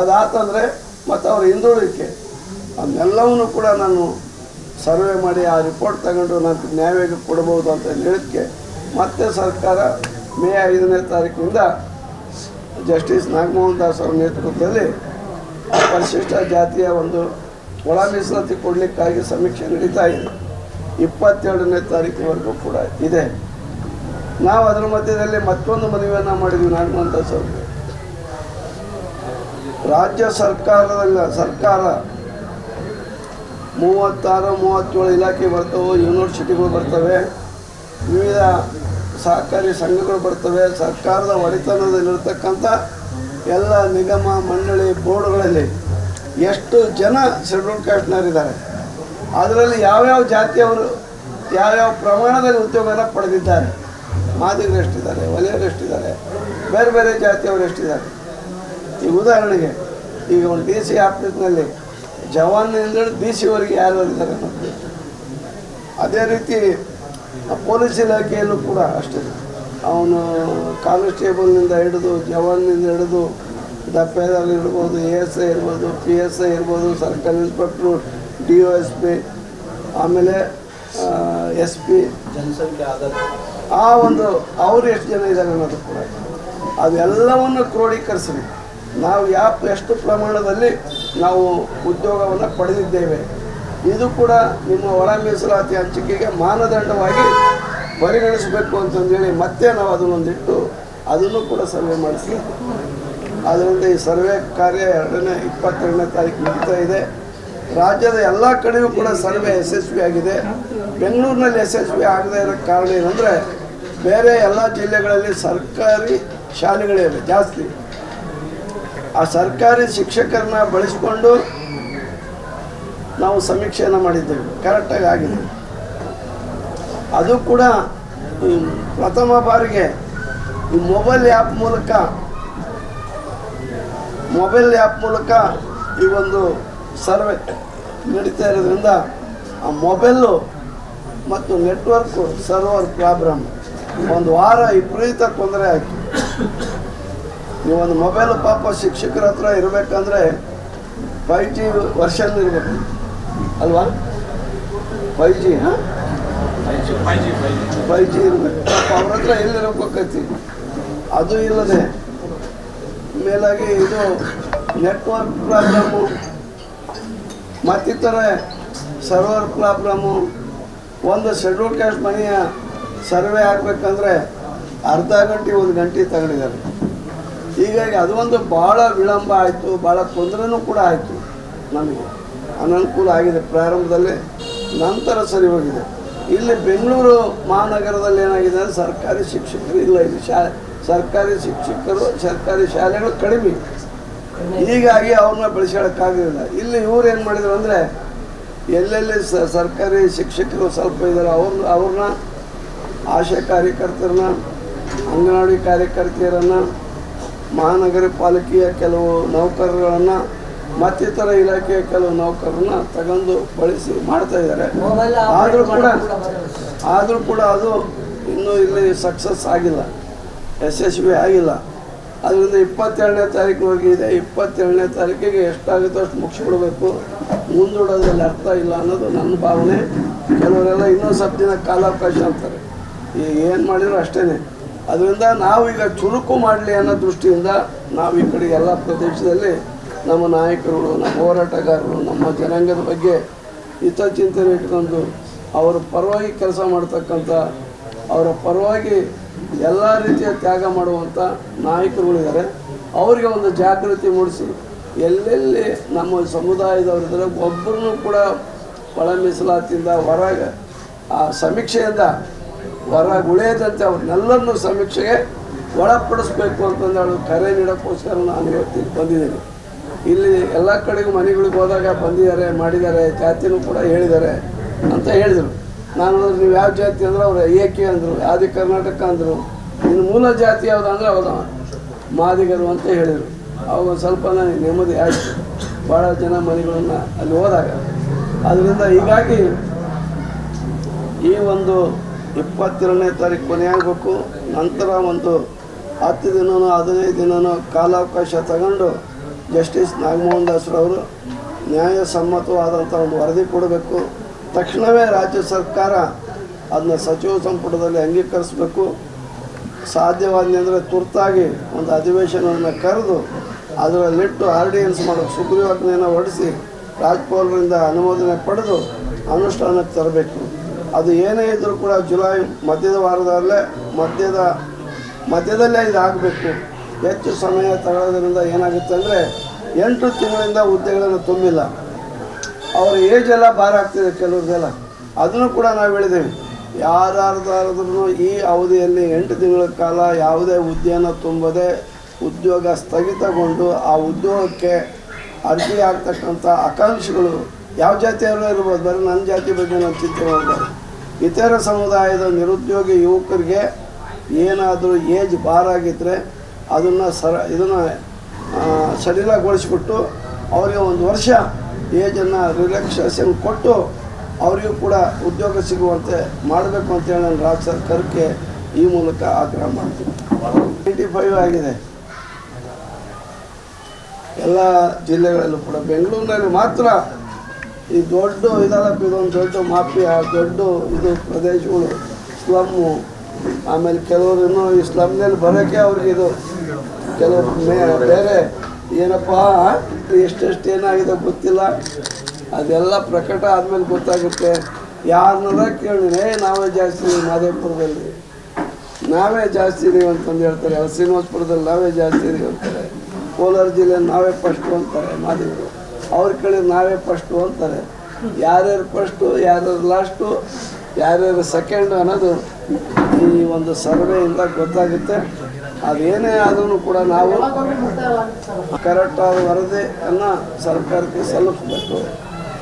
ಅದಾತಂದರೆ ಮತ್ತು ಅವ್ರ ಹಿಂದುಳಿಕೆ ಅದನ್ನೆಲ್ಲವನ್ನೂ ಕೂಡ ನಾನು ಸರ್ವೆ ಮಾಡಿ ಆ ರಿಪೋರ್ಟ್ ತಗೊಂಡು ನಾನು ನ್ಯಾಯವಾಗಿ ಕೊಡಬಹುದು ಅಂತ ಹೇಳಿದಕ್ಕೆ ಮತ್ತೆ ಸರ್ಕಾರ ಮೇ ಐದನೇ ತಾರೀಕಿನಿಂದ ಜಸ್ಟಿಸ್ ನಾಗಮೋಹನ್ ದಾಸ್ ಅವರ ನೇತೃತ್ವದಲ್ಲಿ ಪರಿಶಿಷ್ಟ ಜಾತಿಯ ಒಂದು ಒಳ ಮೀಸಲಾತಿ ಕೊಡಲಿಕ್ಕಾಗಿ ಸಮೀಕ್ಷೆ ನಡೀತಾ ಇದೆ. ಇಪ್ಪತ್ತೆರಡನೇ ತಾರೀಕುವರೆಗೂ ಕೂಡ ಇದೆ. ನಾವು ಅದರ ಮಧ್ಯದಲ್ಲಿ ಮತ್ತೊಂದು ಮನವಿಯನ್ನು ಮಾಡಿದ್ವಿ ನಾಗಮಂತ ಅವರಿಗೆ ರಾಜ್ಯ ಸರ್ಕಾರದಲ್ಲ, ಸರ್ಕಾರ ಮೂವತ್ತಾರು, ಮೂವತ್ತೇಳು ಇಲಾಖೆ ಬರ್ತವೆ, ಯೂನಿವರ್ಸಿಟಿಗಳು ಬರ್ತವೆ, ವಿವಿಧ ಸಹಕಾರಿ ಸಂಘಗಳು ಬರ್ತವೆ. ಸರ್ಕಾರದ ಒಡೆತನದಲ್ಲಿರ್ತಕ್ಕಂಥ ಎಲ್ಲ ನಿಗಮ, ಮಂಡಳಿ, ಬೋರ್ಡ್ಗಳಲ್ಲಿ ಎಷ್ಟು ಜನ ಶೆಡ್ಯೂಲ್ ಕಾಸ್ಟ್ನವರಿದ್ದಾರೆ? ಅದರಲ್ಲಿ ಯಾವ್ಯಾವ ಜಾತಿಯವರು ಯಾವ್ಯಾವ ಪ್ರಮಾಣದಲ್ಲಿ ಉದ್ಯೋಗನ ಪಡೆದಿದ್ದಾರೆ ಮಾದಿಗರು ಎಷ್ಟಿದ್ದಾರೆ ಒಲೆಯವರು ಎಷ್ಟಿದ್ದಾರೆ, ಬೇರೆ ಬೇರೆ ಜಾತಿಯವರು ಎಷ್ಟಿದ್ದಾರೆ. ಈಗ ಉದಾಹರಣೆಗೆ, ಈಗ ಒಂದು ಡಿ ಸಿ ಆಫೀಸ್ನಲ್ಲಿ ಜವಾನಿಂದ ಡಿ ಸಿವರೆಗೆ ಯಾರು ಇದ್ದಾರೆ ಅದೇ ರೀತಿ ಪೊಲೀಸ್ ಇಲಾಖೆಯಲ್ಲೂ ಕೂಡ ಅಷ್ಟೇ. ಅವನು ಕಾನ್ಸ್ಟೇಬಲ್ನಿಂದ ಹಿಡಿದು, ಜವಾನ್ನಿಂದ ಹಿಡಿದು ದಪ್ಪೇದಾರ್ ಇರ್ಬೋದು, ಎ ಎಸ್ ಐ ಇರ್ಬೋದು, ಪಿ ಎಸ್ ಐ ಇರ್ಬೋದು, circle inspector D O S P, ಆಮೇಲೆ ಎಸ್ ಪಿ. ಜನಸಂಖ್ಯೆ ಆಧಾರ ಆ ಒಂದು ಅವರು ಎಷ್ಟು ಜನ ಇದ್ದಾರೆ ಅನ್ನೋದು ಕೂಡ. ಅದೆಲ್ಲವನ್ನು ಕ್ರೋಢೀಕರಿಸಿ ನಾವು ಯಾವ, ಎಷ್ಟು ಪ್ರಮಾಣದಲ್ಲಿ ನಾವು ಉದ್ಯೋಗವನ್ನು ಪಡೆದಿದ್ದೇವೆ. ಇದು ಕೂಡ ನಿಮ್ಮ ಒಳ ಮೀಸಲಾತಿ ಹಂಚಿಕೆಗೆ ಮಾನದಂಡವಾಗಿ ಪರಿಗಣಿಸಬೇಕು ಅಂತಂದೇಳಿ ಮತ್ತೆ ನಾವು ಅದನ್ನೊಂದಿಟ್ಟು ಅದನ್ನು ಕೂಡ ಸರ್ವೆ ಮಾಡಿಸಿ ಅದರಿಂದ ಈ ಸರ್ವೆ ಕಾರ್ಯ ಎರಡನೇ, ಇಪ್ಪತ್ತೆರಡನೇ ತಾರೀಕು ನಡೀತಾ ಇದೆ. ರಾಜ್ಯದ ಎಲ್ಲ ಕಡೆಯೂ ಕೂಡ ಸರ್ವೆ ಯಶಸ್ವಿಯಾಗಿದೆ ಬೆಂಗಳೂರಿನಲ್ಲಿ ಯಶಸ್ವಿ ಆಗದೇ ಇರೋ ಕಾರಣ ಏನಂದರೆ, ಬೇರೆ ಎಲ್ಲ ಜಿಲ್ಲೆಗಳಲ್ಲಿ ಸರ್ಕಾರಿ ಶಾಲೆಗಳಿವೆ ಜಾಸ್ತಿ. ಆ ಸರ್ಕಾರಿ ಶಿಕ್ಷಕರನ್ನ ಬಳಸಿಕೊಂಡು ನಾವು ಸಮೀಕ್ಷೆಯನ್ನು ಮಾಡಿದ್ದೇವೆ. ಕರೆಕ್ಟಾಗಿ ಆಗಿದೆ. ಅದು ಕೂಡ ಪ್ರಥಮ ಬಾರಿಗೆ ಈ ಮೊಬೈಲ್ ಆ್ಯಪ್ ಮೂಲಕ ಮೊಬೈಲ್ ಆ್ಯಪ್ ಮೂಲಕ ಈ ಒಂದು ಸರ್ವೆ ನಡೀತಾ ಇರೋದ್ರಿಂದ ಆ ಮೊಬೈಲು ಮತ್ತು ನೆಟ್ವರ್ಕು ಸರ್ವರ್ ಪ್ರಾಬ್ಲಮ್. ಒಂದು ವಾರ ವಿಪರೀತ ತೊಂದರೆ ಆಯಿತು. ನೀವೊಂದು ಮೊಬೈಲ್ ಪಾಪ ಶಿಕ್ಷಕರ ಹತ್ರ ಇರಬೇಕಂದ್ರೆ ಫೈವ್ ಜಿ ವರ್ಷನ್ ಇರಬೇಕು. ಅಲ್ವಾ? ಫೈವ್ ಜಿ, ಹಾಂ? ಫೈವ್ ಜಿ ಇರಬೇಕು. ಪಾಪ ಅವ್ರ ಹತ್ರ ಎಲ್ಲಿರಬೇಕೈತಿ ಅದು ಇಲ್ಲದೆ ಮೇಲಾಗಿ ಇದು ನೆಟ್ವರ್ಕ್ ಪ್ರಾಬ್ಲಮ್ಮು ಮತ್ತಿತರ ಸರ್ವರ್ ಪ್ರಾಬ್ಲಮ್ಮು ಒಂದು ಶೆಡ್ಯೂಲ್ ಕ್ಯಾಸ್ಟ್ ಮನೆಯ ಸರ್ವೆ ಆಗಬೇಕಂದ್ರೆ ಅರ್ಧ ಗಂಟೆ, ಒಂದು ಗಂಟೆ ತಗೊಂಡಿದ್ದಾರೆ ಹೀಗಾಗಿ ಅದು ಒಂದು ಭಾಳ ವಿಳಂಬ ಆಯಿತು ಭಾಳ ತೊಂದರೆನೂ ಕೂಡ ಆಯಿತು ನಮಗೆ. ಅನನುಕೂಲ ಆಗಿದೆ ಪ್ರಾರಂಭದಲ್ಲಿ, ನಂತರ ಸರಿ ಹೋಗಿದೆ. ಇಲ್ಲಿ ಬೆಂಗಳೂರು ಮಹಾನಗರದಲ್ಲಿ ಏನಾಗಿದೆ ಸರ್ಕಾರಿ ಶಿಕ್ಷಕರು ಇಲ್ಲ, ಇಲ್ಲಿ ಶಾ ಸರ್ಕಾರಿ ಶಿಕ್ಷಕರು, ಸರ್ಕಾರಿ ಶಾಲೆಗಳು ಕಡಿಮೆ. ಹೀಗಾಗಿ ಅವ್ರನ್ನ ಬೆಳೆಸ್ಕೊಳಕ್ಕಾಗಲಿಲ್ಲ ಇಲ್ಲಿ ಇವ್ರು ಏನು ಮಾಡಿದ್ರು ಅಂದರೆ ಎಲ್ಲೆಲ್ಲಿ ಸರ್ಕಾರಿ ಶಿಕ್ಷಕರು ಸ್ವಲ್ಪ ಇದ್ದಾರೆ ಅವ್ರನ್ನ ಅವ್ರನ್ನ ಆಶಾ ಕಾರ್ಯಕರ್ತರನ್ನ ಅಂಗನವಾಡಿ ಕಾರ್ಯಕರ್ತೆಯರನ್ನು ಮಹಾನಗರ ಪಾಲಿಕೆಯ ಕೆಲವು ನೌಕರರನ್ನು ಮತ್ತಿತರ ಇಲಾಖೆಯ ಕೆಲವು ನೌಕರನ್ನ ತಗೊಂಡು ಬಳಸಿ ಮಾಡ್ತಾ ಇದ್ದಾರೆ ಆದರೂ ಕೂಡ ಆದರೂ ಕೂಡ ಅದು ಇನ್ನೂ ಇಲ್ಲಿ ಸಕ್ಸಸ್ ಆಗಿಲ್ಲ. ಯಶಸ್ವಿ ಆಗಿಲ್ಲ. ಅದರಿಂದ ಇಪ್ಪತ್ತೆರಡನೇ ತಾರೀಕು ಹೋಗಿದೆ ಇಪ್ಪತ್ತೆರಡನೇ ತಾರೀಕಿಗೆ ಎಷ್ಟಾಗುತ್ತೋ ಅಷ್ಟು ಮುಗಿಸ್ಬಿಡ್ಬೇಕು. ಮುಂದೂಡೋದ್ರಲ್ಲಿ ಅರ್ಥ ಇಲ್ಲ ಅನ್ನೋದು ನನ್ನ ಭಾವನೆ. ಕೆಲವರೆಲ್ಲ ಇನ್ನೊಂದು ಸ್ವಲ್ಪ ದಿನ ಕಾಲಾವಕಾಶ ಅಂತಾರೆ. ಈಗ ಏನು ಮಾಡಿದ್ರು ಅಷ್ಟೇ ಅದರಿಂದ ನಾವು ಈಗ ಚುರುಕು ಮಾಡಲಿ ಅನ್ನೋ ದೃಷ್ಟಿಯಿಂದ ನಾವು ಈ ಕಡೆ ಎಲ್ಲ ಪ್ರದೇಶದಲ್ಲಿ ನಮ್ಮ ನಾಯಕರುಗಳು, ನಮ್ಮ ಹೋರಾಟಗಾರರು, ನಮ್ಮ ಜನಾಂಗದ ಬಗ್ಗೆ ಹಿತಚಿಂತನೆ ಇಟ್ಕೊಂಡು ಅವರ ಪರವಾಗಿ ಕೆಲಸ ಮಾಡ್ತಕ್ಕಂಥ, ಅವರ ಪರವಾಗಿ ಎಲ್ಲ ರೀತಿಯ ತ್ಯಾಗ ಮಾಡುವಂಥ ನಾಯಕರುಗಳಿದ್ದಾರೆ. ಅವರಿಗೆ ಒಂದು ಜಾಗೃತಿ ಮೂಡಿಸಿ ಎಲ್ಲೆಲ್ಲಿ ನಮ್ಮ ಸಮುದಾಯದವರಿದ್ದಾರೆ ಒಬ್ಬರನ್ನು ಕೂಡ ಒಳ ಮೀಸಲಾತಿಯಿಂದ ಹೊರಗೆ ಆ ಸಮೀಕ್ಷೆಯಿಂದ ಹೊರಗೆ ಉಳಿಯದಂತೆ ಅವ್ರನ್ನೆಲ್ಲರನ್ನೂ ಸಮೀಕ್ಷೆಗೆ ಒಳಪಡಿಸ್ಬೇಕು ಅಂತಂದು ಹೇಳಿ ಕರೆ ನೀಡೋಕ್ಕೋಸ್ಕರ ನಾನು ಇವತ್ತಿಗೆ ಬಂದಿದ್ದೀನಿ. ಇಲ್ಲಿ ಎಲ್ಲ ಕಡೆಗೂ ಮನೆಗಳಿಗೆ ಹೋದಾಗ ಬಂದಿದ್ದಾರೆ, ಮಾಡಿದ್ದಾರೆ ಜಾತಿನೂ ಕೂಡ ಹೇಳಿದ್ದಾರೆ ಅಂತ ಹೇಳಿದರು. ನಾನು ನೀವು ಯಾವ ಜಾತಿ ಅಂದ್ರೆ ಅವ್ರು ಏಕೆ ಅಂದರು, ಆದಿ ಕರ್ನಾಟಕ ಅಂದರು. ಇನ್ನು ಮೂಲ ಜಾತಿ ಯಾವುದು ಅಂದ್ರೆ ಅವರು ಮಾದಿಗರು ಅಂತ ಹೇಳಿದರು. ಅವಾಗ ಸ್ವಲ್ಪ ನನಗೆ ನೆಮ್ಮದಿ ಆಯಿತು. ಭಾಳ ಜನ ಮನೆಗಳನ್ನು ಅಲ್ಲಿ ಹೋದಾಗ. ಅದರಿಂದ ಹೀಗಾಗಿ ಈ ಒಂದು ಇಪ್ಪತ್ತೆರಡನೇ ತಾರೀಕು ಕೊನೆಯಾಗಬೇಕು. ನಂತರ ಒಂದು ಹತ್ತು ದಿನನೋ, ಹದಿನೈದು ದಿನನೋ ಕಾಲಾವಕಾಶ ತಗೊಂಡು ಜಸ್ಟಿಸ್ ನಾಗಮೋಹನ್ ದಾಸ್ರವರು ನ್ಯಾಯಸಮ್ಮತವಾದಂಥ ಒಂದು ವರದಿ ಕೊಡಬೇಕು. ತಕ್ಷಣವೇ ರಾಜ್ಯ ಸರ್ಕಾರ ಅದನ್ನ ಸಚಿವ ಸಂಪುಟದಲ್ಲಿ ಅಂಗೀಕರಿಸಬೇಕು. ಸಾಧ್ಯವಾದ್ರೆ ತುರ್ತಾಗಿ ಒಂದು ಅಧಿವೇಶನವನ್ನು ಕರೆದು ಅದರಲ್ಲಿಟ್ಟು ಆರ್ಡಿಯನ್ಸ್ ಮಾಡೋ ಸುಗ್ರೀವಾಜ್ಞೆಯನ್ನು ಹೊರಡಿಸಿ ರಾಜ್ಯಪಾಲರಿಂದ ಅನುಮೋದನೆ ಪಡೆದು ಅನುಷ್ಠಾನಕ್ಕೆ ತರಬೇಕು. ಅದು ಏನೇ ಇದ್ದರೂ ಕೂಡ ಜುಲೈ ಮಧ್ಯದ ವಾರದಲ್ಲೇ ಮಧ್ಯದ, ಮಧ್ಯದಲ್ಲೇ ಇದಾಗಬೇಕು. ಹೆಚ್ಚು ಸಮಯ ತಗೊಳ್ಳೋದ್ರಿಂದ ಏನಾಗುತ್ತೆ ಅಂದರೆ ಎಂಟು ತಿಂಗಳಿಂದ ಹುದ್ದೆಗಳನ್ನು ತುಂಬಿಲ್ಲ. ಅವರ ಏಜ್ ಎಲ್ಲ ಭಾರ ಆಗ್ತಿದೆ ಕೆಲವ್ರದ್ದೆಲ್ಲ ಅದನ್ನು ಕೂಡ ನಾವು ಹೇಳಿದ್ದೇವೆ. ಯಾರ್ಯಾರ್ದಾದ್ರೂ ಈ ಅವಧಿಯಲ್ಲಿ ಎಂಟು ತಿಂಗಳ ಕಾಲ ಯಾವುದೇ ಹುದ್ದೆಯನ್ನು ತುಂಬದೆ ಉದ್ಯೋಗ ಸ್ಥಗಿತಗೊಂಡು ಆ ಉದ್ಯೋಗಕ್ಕೆ ಅರ್ಜಿ ಆಗ್ತಕ್ಕಂಥ ಆಕಾಂಕ್ಷಿಗಳು ಯಾವ ಜಾತಿಯವರು ಇರ್ಬೋದು, ಬರೀ ನನ್ನ ಜಾತಿ ಬಗ್ಗೆ ನಾನು ಚಿಂತೆ ಮಾಡ್ಬೋದು ಇತರ ಸಮುದಾಯದ ನಿರುದ್ಯೋಗಿ ಯುವಕರಿಗೆ ಏನಾದರೂ ಏಜ್ ಬಾರಾಗಿದ್ದರೆ ಅದನ್ನು ಸರ, ಇದನ್ನು ಸಡಿಲಗೊಳಿಸ್ಬಿಟ್ಟು ಅವರಿಗೆ ಒಂದು ವರ್ಷ ಏಜನ್ನು ರಿಲ್ಯಾಕ್ಸೇಷನ್ ಕೊಟ್ಟು ಅವರಿಗೂ ಕೂಡ ಉದ್ಯೋಗ ಸಿಗುವಂತೆ ಮಾಡಬೇಕು ಅಂತೇಳಿ ನಾನು ರಾಜ್ಯ ಸರ್ಕಾರಕ್ಕೆ ಈ ಮೂಲಕ ಆಗ್ರಹ ಮಾಡ್ತೀನಿ. ನೈಂಟಿ ಫೈವ್ ಆಗಿದೆ. ಎಲ್ಲ ಜಿಲ್ಲೆಗಳಲ್ಲೂ ಕೂಡ ಬೆಂಗಳೂರಿನಲ್ಲಿ ಮಾತ್ರ ಈ ದೊಡ್ಡ ಇದಲ್ಲಪ್ಪ, ಇದೊಂದು ದೊಡ್ಡ ಆ ದೊಡ್ಡ ಇದು ಪ್ರದೇಶಗಳು ಸ್ಲಮ್ಮು ಆಮೇಲೆ ಕೆಲವರು ಇನ್ನೂ ಈ ಸ್ಲಮ್ನಲ್ಲಿ ಬರೋಕ್ಕೆ ಅವ್ರಿಗೆ ಇದು ಕೆಲವರು ಬೇರೆ ಏನಪ್ಪ? ಎಷ್ಟೆಷ್ಟು ಏನಾಗಿದೆ ಗೊತ್ತಿಲ್ಲ. ಅದೆಲ್ಲ ಪ್ರಕಟ ಆದಮೇಲೆ ಗೊತ್ತಾಗುತ್ತೆ. ಯಾರನ್ನಾರ ಕೇಳಿದ್ರೆ ನಾವೇ ಜಾಸ್ತಿ ಮಾದೇಪುರದಲ್ಲಿ ನಾವೇ ಜಾಸ್ತಿ ಇದೀವಿ ಅಂತಂದು ಹೇಳ್ತಾರೆ. ಶ್ರೀನಿವಾಸಪುರದಲ್ಲಿ ನಾವೇ ಜಾಸ್ತಿ ರೀ ಅಂತಾರೆ. ಕೋಲಾರ ಜಿಲ್ಲೆ ನಾವೇ ಫಸ್ಟು ಅಂತಾರೆ ಮಾದೇವರು. ಅವ್ರ ಕೇಳಿದ್ರೆ ನಾವೇ ಫಸ್ಟು ಅಂತಾರೆ. ಯಾರ್ಯಾರು ಫಸ್ಟು ಯಾರ್ಯಾರು ಲಾಸ್ಟು ಯಾರ್ಯಾರು ಸೆಕೆಂಡು ಅನ್ನೋದು ಈ ಒಂದು ಸರ್ವೆಯಿಂದ ಗೊತ್ತಾಗುತ್ತೆ. ಅದೇನೇ ಆದರೂ ಕೂಡ ನಾವು ಕರೆಕ್ಟಾದ ವರದಿಯನ್ನು ಸರ್ಕಾರಕ್ಕೆ ಸಲ್ಲಿಸಬೇಕು.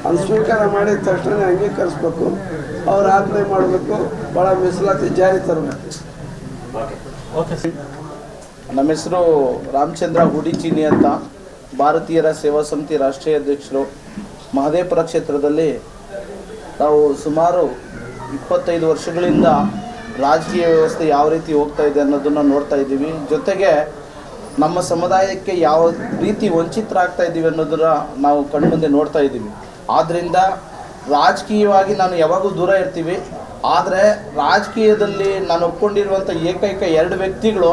ಅದು ಸ್ವೀಕಾರ ಮಾಡಿದ ತಕ್ಷಣ ಅಂಗೀಕರಿಸ್ಬೇಕು. ಅವ್ರು ಆಜ್ಞೆ ಮಾಡಬೇಕು. ಭಾಳ ಮೀಸಲಾತಿ ಜಾರಿ ತರಬೇಕು. ನಮ್ಮ ಹೆಸರು ರಾಮಚಂದ್ರ ಹುಡಿಚಿನಿ ಅಂತ. ಭಾರತೀಯರ ಸೇವಾ ಸಮಿತಿ ರಾಷ್ಟ್ರೀಯ ಅಧ್ಯಕ್ಷರು. ಮಹದೇಪುರ ಕ್ಷೇತ್ರದಲ್ಲಿ ನಾವು ಸುಮಾರು ಇಪ್ಪತ್ತೈದು ವರ್ಷಗಳಿಂದ ರಾಜಕೀಯ ವ್ಯವಸ್ಥೆ ಯಾವ ರೀತಿ ಹೋಗ್ತಾ ಇದೆ ಅನ್ನೋದನ್ನು ನೋಡ್ತಾ ಇದ್ದೀವಿ. ಜೊತೆಗೆ ನಮ್ಮ ಸಮುದಾಯಕ್ಕೆ ಯಾವ ರೀತಿ ವಂಚಿತರಾಗ್ತಾ ಇದ್ದೀವಿ ಅನ್ನೋದನ್ನ ನಾವು ಕಣ್ಮುಂದೆ ನೋಡ್ತಾ ಇದ್ದೀವಿ. ಆದ್ದರಿಂದ ರಾಜಕೀಯವಾಗಿ ನಾನು ಯಾವಾಗೂ ದೂರ ಇರ್ತೀವಿ. ಆದರೆ ರಾಜಕೀಯದಲ್ಲಿ ನಾನು ಒಪ್ಕೊಂಡಿರುವಂಥ ಏಕೈಕ ಎರಡು ವ್ಯಕ್ತಿಗಳು